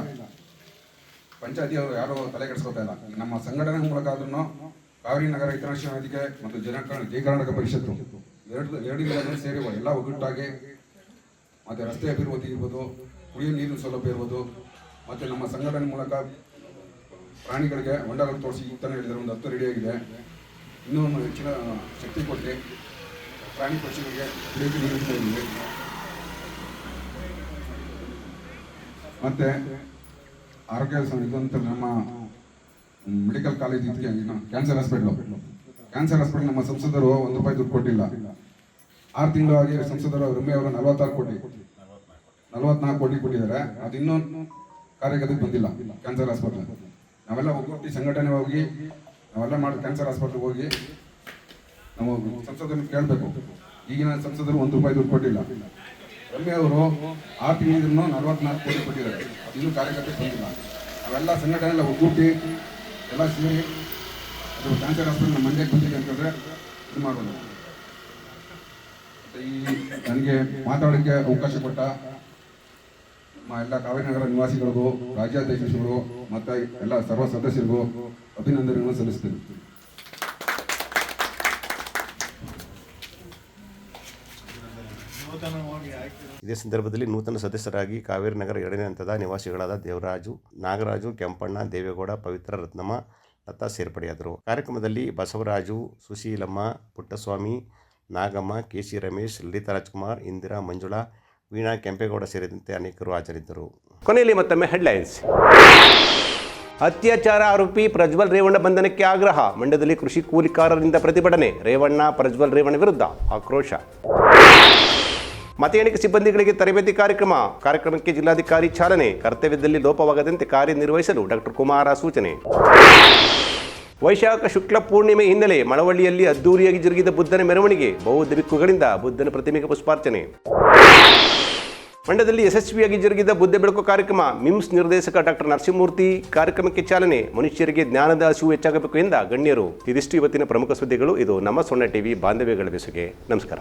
[SPEAKER 14] ಪಂಚಾಯತಿ ಅವರು ಯಾರು ತಲೆ ಕೆಡಿಸ್ಕೊತಾ ಇಲ್ಲ. ನಮ್ಮ ಸಂಘಟನೆ ಮೂಲಕ ಆದ್ರೂ ಕಾವೇರಿ ನಗರ ಹಿತರಕ್ಷಣಾ ವೇದಿಕೆ ಮತ್ತು ಜನ ಜಯ ಕರ್ನಾಟಕ ಪರಿಷತ್ತು ಎರಡು ಎರಡು ಸೇರಿ ಎಲ್ಲ ಒಗ್ಗಟ್ಟಾಗಿ ಮತ್ತೆ ರಸ್ತೆ ಅಭಿವೃದ್ಧಿ ಇರ್ಬೋದು ಕುಡಿಯುವ ನೀರಿನ ಸೌಲಭ್ಯ ಇರ್ಬೋದು, ಮತ್ತೆ ನಮ್ಮ ಸಂಘಟನೆ ಮೂಲಕ ಪ್ರಾಣಿಗಳಿಗೆ ಹೊಂಡಗಳು ತೋರಿಸಿ ಈಗ ತಾನೇ ಹೇಳಿದ್ರೆ ಒಂದು ಹತ್ತು ರೆಡಿಯಾಗಿದೆ. ಇನ್ನೂ ಹೆಚ್ಚಿನ ಶಕ್ತಿ ಕೊಟ್ಟು ಪ್ರಾಣಿ ಪಕ್ಷಿಗಳಿಗೆ ಕುಡಿಯೋಕೆ ನೀರು ಇಡ್ತಾ ಇದ್ದೀವಿ ಮತ್ತೆ ಆರೋಗ್ಯ ಇದಂತ ನಮ್ಮ ಮೆಡಿಕಲ್ ಕಾಲೇಜ್ ಇದಕ್ಕೆ ಕ್ಯಾನ್ಸರ್ ಹಾಸ್ಪಿಟ್ಲು ಕ್ಯಾನ್ಸರ್ ಹಾಸ್ಪಿಟಲ್ ನಮ್ಮ ಸಂಸದರು ಒಂದು ರೂಪಾಯಿ ದುಡ್ಡು ಕೊಟ್ಟಿಲ್ಲ. ಆರು ತಿಂಗಳು ಆಗಿ ಸಂಸದರು ರಮ್ಯ ಅವರು ನಲವತ್ತಾರು ಕೋಟಿ, ನಲವತ್ನಾಲ್ಕು ಕೋಟಿ ಕೊಟ್ಟಿದ್ದಾರೆ. ಅದು ಇನ್ನೂ ಕಾರ್ಯಗತಕ್ಕೆ ಬಂದಿಲ್ಲ ಕ್ಯಾನ್ಸರ್ ಹಾಸ್ಪಿಟಲ್ ನಾವೆಲ್ಲ ಒಗ್ಗೂಡಿ ಸಂಘಟನೆ ಹೋಗಿ, ನಾವೆಲ್ಲ ಮಾಡಿ ಕ್ಯಾನ್ಸರ್ ಹಾಸ್ಪಿಟ್ಲ್ಗೆ ಹೋಗಿ ನಾವು ಸಂಸದರು ಕೇಳಬೇಕು. ಈಗಿನ ಸಂಸದರು ಒಂದು ರೂಪಾಯಿ ದುಡ್ಡು ಕೊಟ್ಟಿಲ್ಲ. ರಮ್ಯ ಅವರು ಆರು ತಿಂಗಳಿದ್ರು ನಲವತ್ನಾಲ್ಕು ಕೋಟಿ ಕೊಟ್ಟಿದ್ದಾರೆ. ಇನ್ನೂ ಕಾರ್ಯಕರ್ತರು ಬಂದಿಲ್ಲ. ಅವೆಲ್ಲ ಸಂಘಟನೆ ಎಲ್ಲ ಒಗ್ಗೂಟಿ ಎಲ್ಲ ಸೇರಿ ಅದು ಕ್ಯಾನ್ಸರ್ ಹಾಸ್ಪಿಟಲ್ ನಮ್ಮ ಮಂಡ್ಯಕ್ಕೆ ಬಂದಿದೆ ಅಂತಂದರೆ ಇದು ಮಾಡೋದು ಈ ನನಗೆ ಮಾತಾಡೋಕ್ಕೆ ಅವಕಾಶ ಕೊಟ್ಟ ನಮ್ಮ ಎಲ್ಲ ಕಾವೇರಿ ನಗರ ನಿವಾಸಿಗಳಿಗೂ, ರಾಜ್ಯಾಧ್ಯಕ್ಷರು, ಮತ್ತು ಎಲ್ಲ ಸರ್ವ ಸದಸ್ಯರಿಗೂ ಅಭಿನಂದನೆಗಳನ್ನು ಸಲ್ಲಿಸ್ತೇನೆ.
[SPEAKER 5] ಇದೇ ಸಂದರ್ಭದಲ್ಲಿ ನೂತನ ಸದಸ್ಯರಾಗಿ ಕಾವೇರಿ ನಗರ ಎರಡನೇ ಹಂತದ ನಿವಾಸಿಗಳಾದ ದೇವರಾಜು, ನಾಗರಾಜು, ಕೆಂಪಣ್ಣ, ದೇವೇಗೌಡ, ಪವಿತ್ರ ರತ್ನಮ್ಮ, ಲತಾ ಸೇರ್ಪಡೆಯಾದರು. ಕಾರ್ಯಕ್ರಮದಲ್ಲಿ ಬಸವರಾಜು, ಸುಶೀಲಮ್ಮ, ಪುಟ್ಟಸ್ವಾಮಿ, ನಾಗಮ್ಮ, ಕೆ ಸಿ ರಮೇಶ್, ಲಲಿತಾ ರಾಜ್ಕುಮಾರ್, ಇಂದಿರಾ ಮಂಜುಳಾ, ವೀಣಾ ಕೆಂಪೇಗೌಡ ಸೇರಿದಂತೆ ಅನೇಕರು ಹಾಜರಿದ್ದರು. ಕೊನೆಯಲ್ಲಿ ಮತ್ತೊಮ್ಮೆ ಹೆಡ್ಲೈನ್ಸ್. ಅತ್ಯಾಚಾರ ಆರೋಪಿ ಪ್ರಜ್ವಲ್ ರೇವಣ್ಣ ಬಂಧನಕ್ಕೆ ಆಗ್ರಹ. ಮಂಡ್ಯದಲ್ಲಿ ಕೃಷಿ ಕೂಲಿಕಾರರಿಂದ ಪ್ರತಿಭಟನೆ. ರೇವಣ್ಣ, ಪ್ರಜ್ವಲ್ ರೇವಣ್ಣ ವಿರುದ್ಧ ಆಕ್ರೋಶ. ಮತ ಎಣಿಕೆ ಸಿಬ್ಬಂದಿಗಳಿಗೆ ತರಬೇತಿ ಕಾರ್ಯಕ್ರಮ, ಕಾರ್ಯಕ್ರಮಕ್ಕೆ ಜಿಲ್ಲಾಧಿಕಾರಿ ಚಾಲನೆ, ಕರ್ತವ್ಯದಲ್ಲಿ ಲೋಪವಾಗದಂತೆ ಕಾರ್ಯನಿರ್ವಹಿಸಲು ಡಾಕ್ಟರ್ ಕುಮಾರ ಸೂಚನೆ. ವೈಶಾಖ ಶುಕ್ಲ ಪೂರ್ಣಿಮೆ ಹಿನ್ನೆಲೆ ಮಳವಳ್ಳಿಯಲ್ಲಿ ಅದ್ದೂರಿಯಾಗಿ ಜರುಗಿದ ಬುದ್ಧನ ಮೆರವಣಿಗೆ, ಬೌದ್ಧ ಬಿಕ್ಕುಗಳಿಂದ ಬುದ್ಧನ ಪ್ರತಿಮೆಗೆ ಪುಷ್ಪಾರ್ಚನೆ. ಮಂಡ್ಯದಲ್ಲಿ ಯಶಸ್ವಿಯಾಗಿ ಜರುಗಿದ ಬುದ್ಧ ಬೆಳಕು ಕಾರ್ಯಕ್ರಮ, ಮಿಮ್ಸ್ ನಿರ್ದೇಶಕ ಡಾಕ್ಟರ್ ನರಸಿಂಹಮೂರ್ತಿ ಕಾರ್ಯಕ್ರಮಕ್ಕೆ ಚಾಲನೆ, ಮನುಷ್ಯರಿಗೆ ಜ್ಞಾನದ ಹಸಿವು ಹೆಚ್ಚಾಗಬೇಕು ಎಂದ ಗಣ್ಯರು. ಇದಿಷ್ಟು ಇವತ್ತಿನ ಪ್ರಮುಖ ಸುದ್ದಿಗಳು. ಇದು ನಮ್ಮ ಸೊನ್ನೆ ಟಿವಿ ಬಾಂಧವ್ಯಗಳ ಬೆಸುಗೆ. ನಮಸ್ಕಾರ.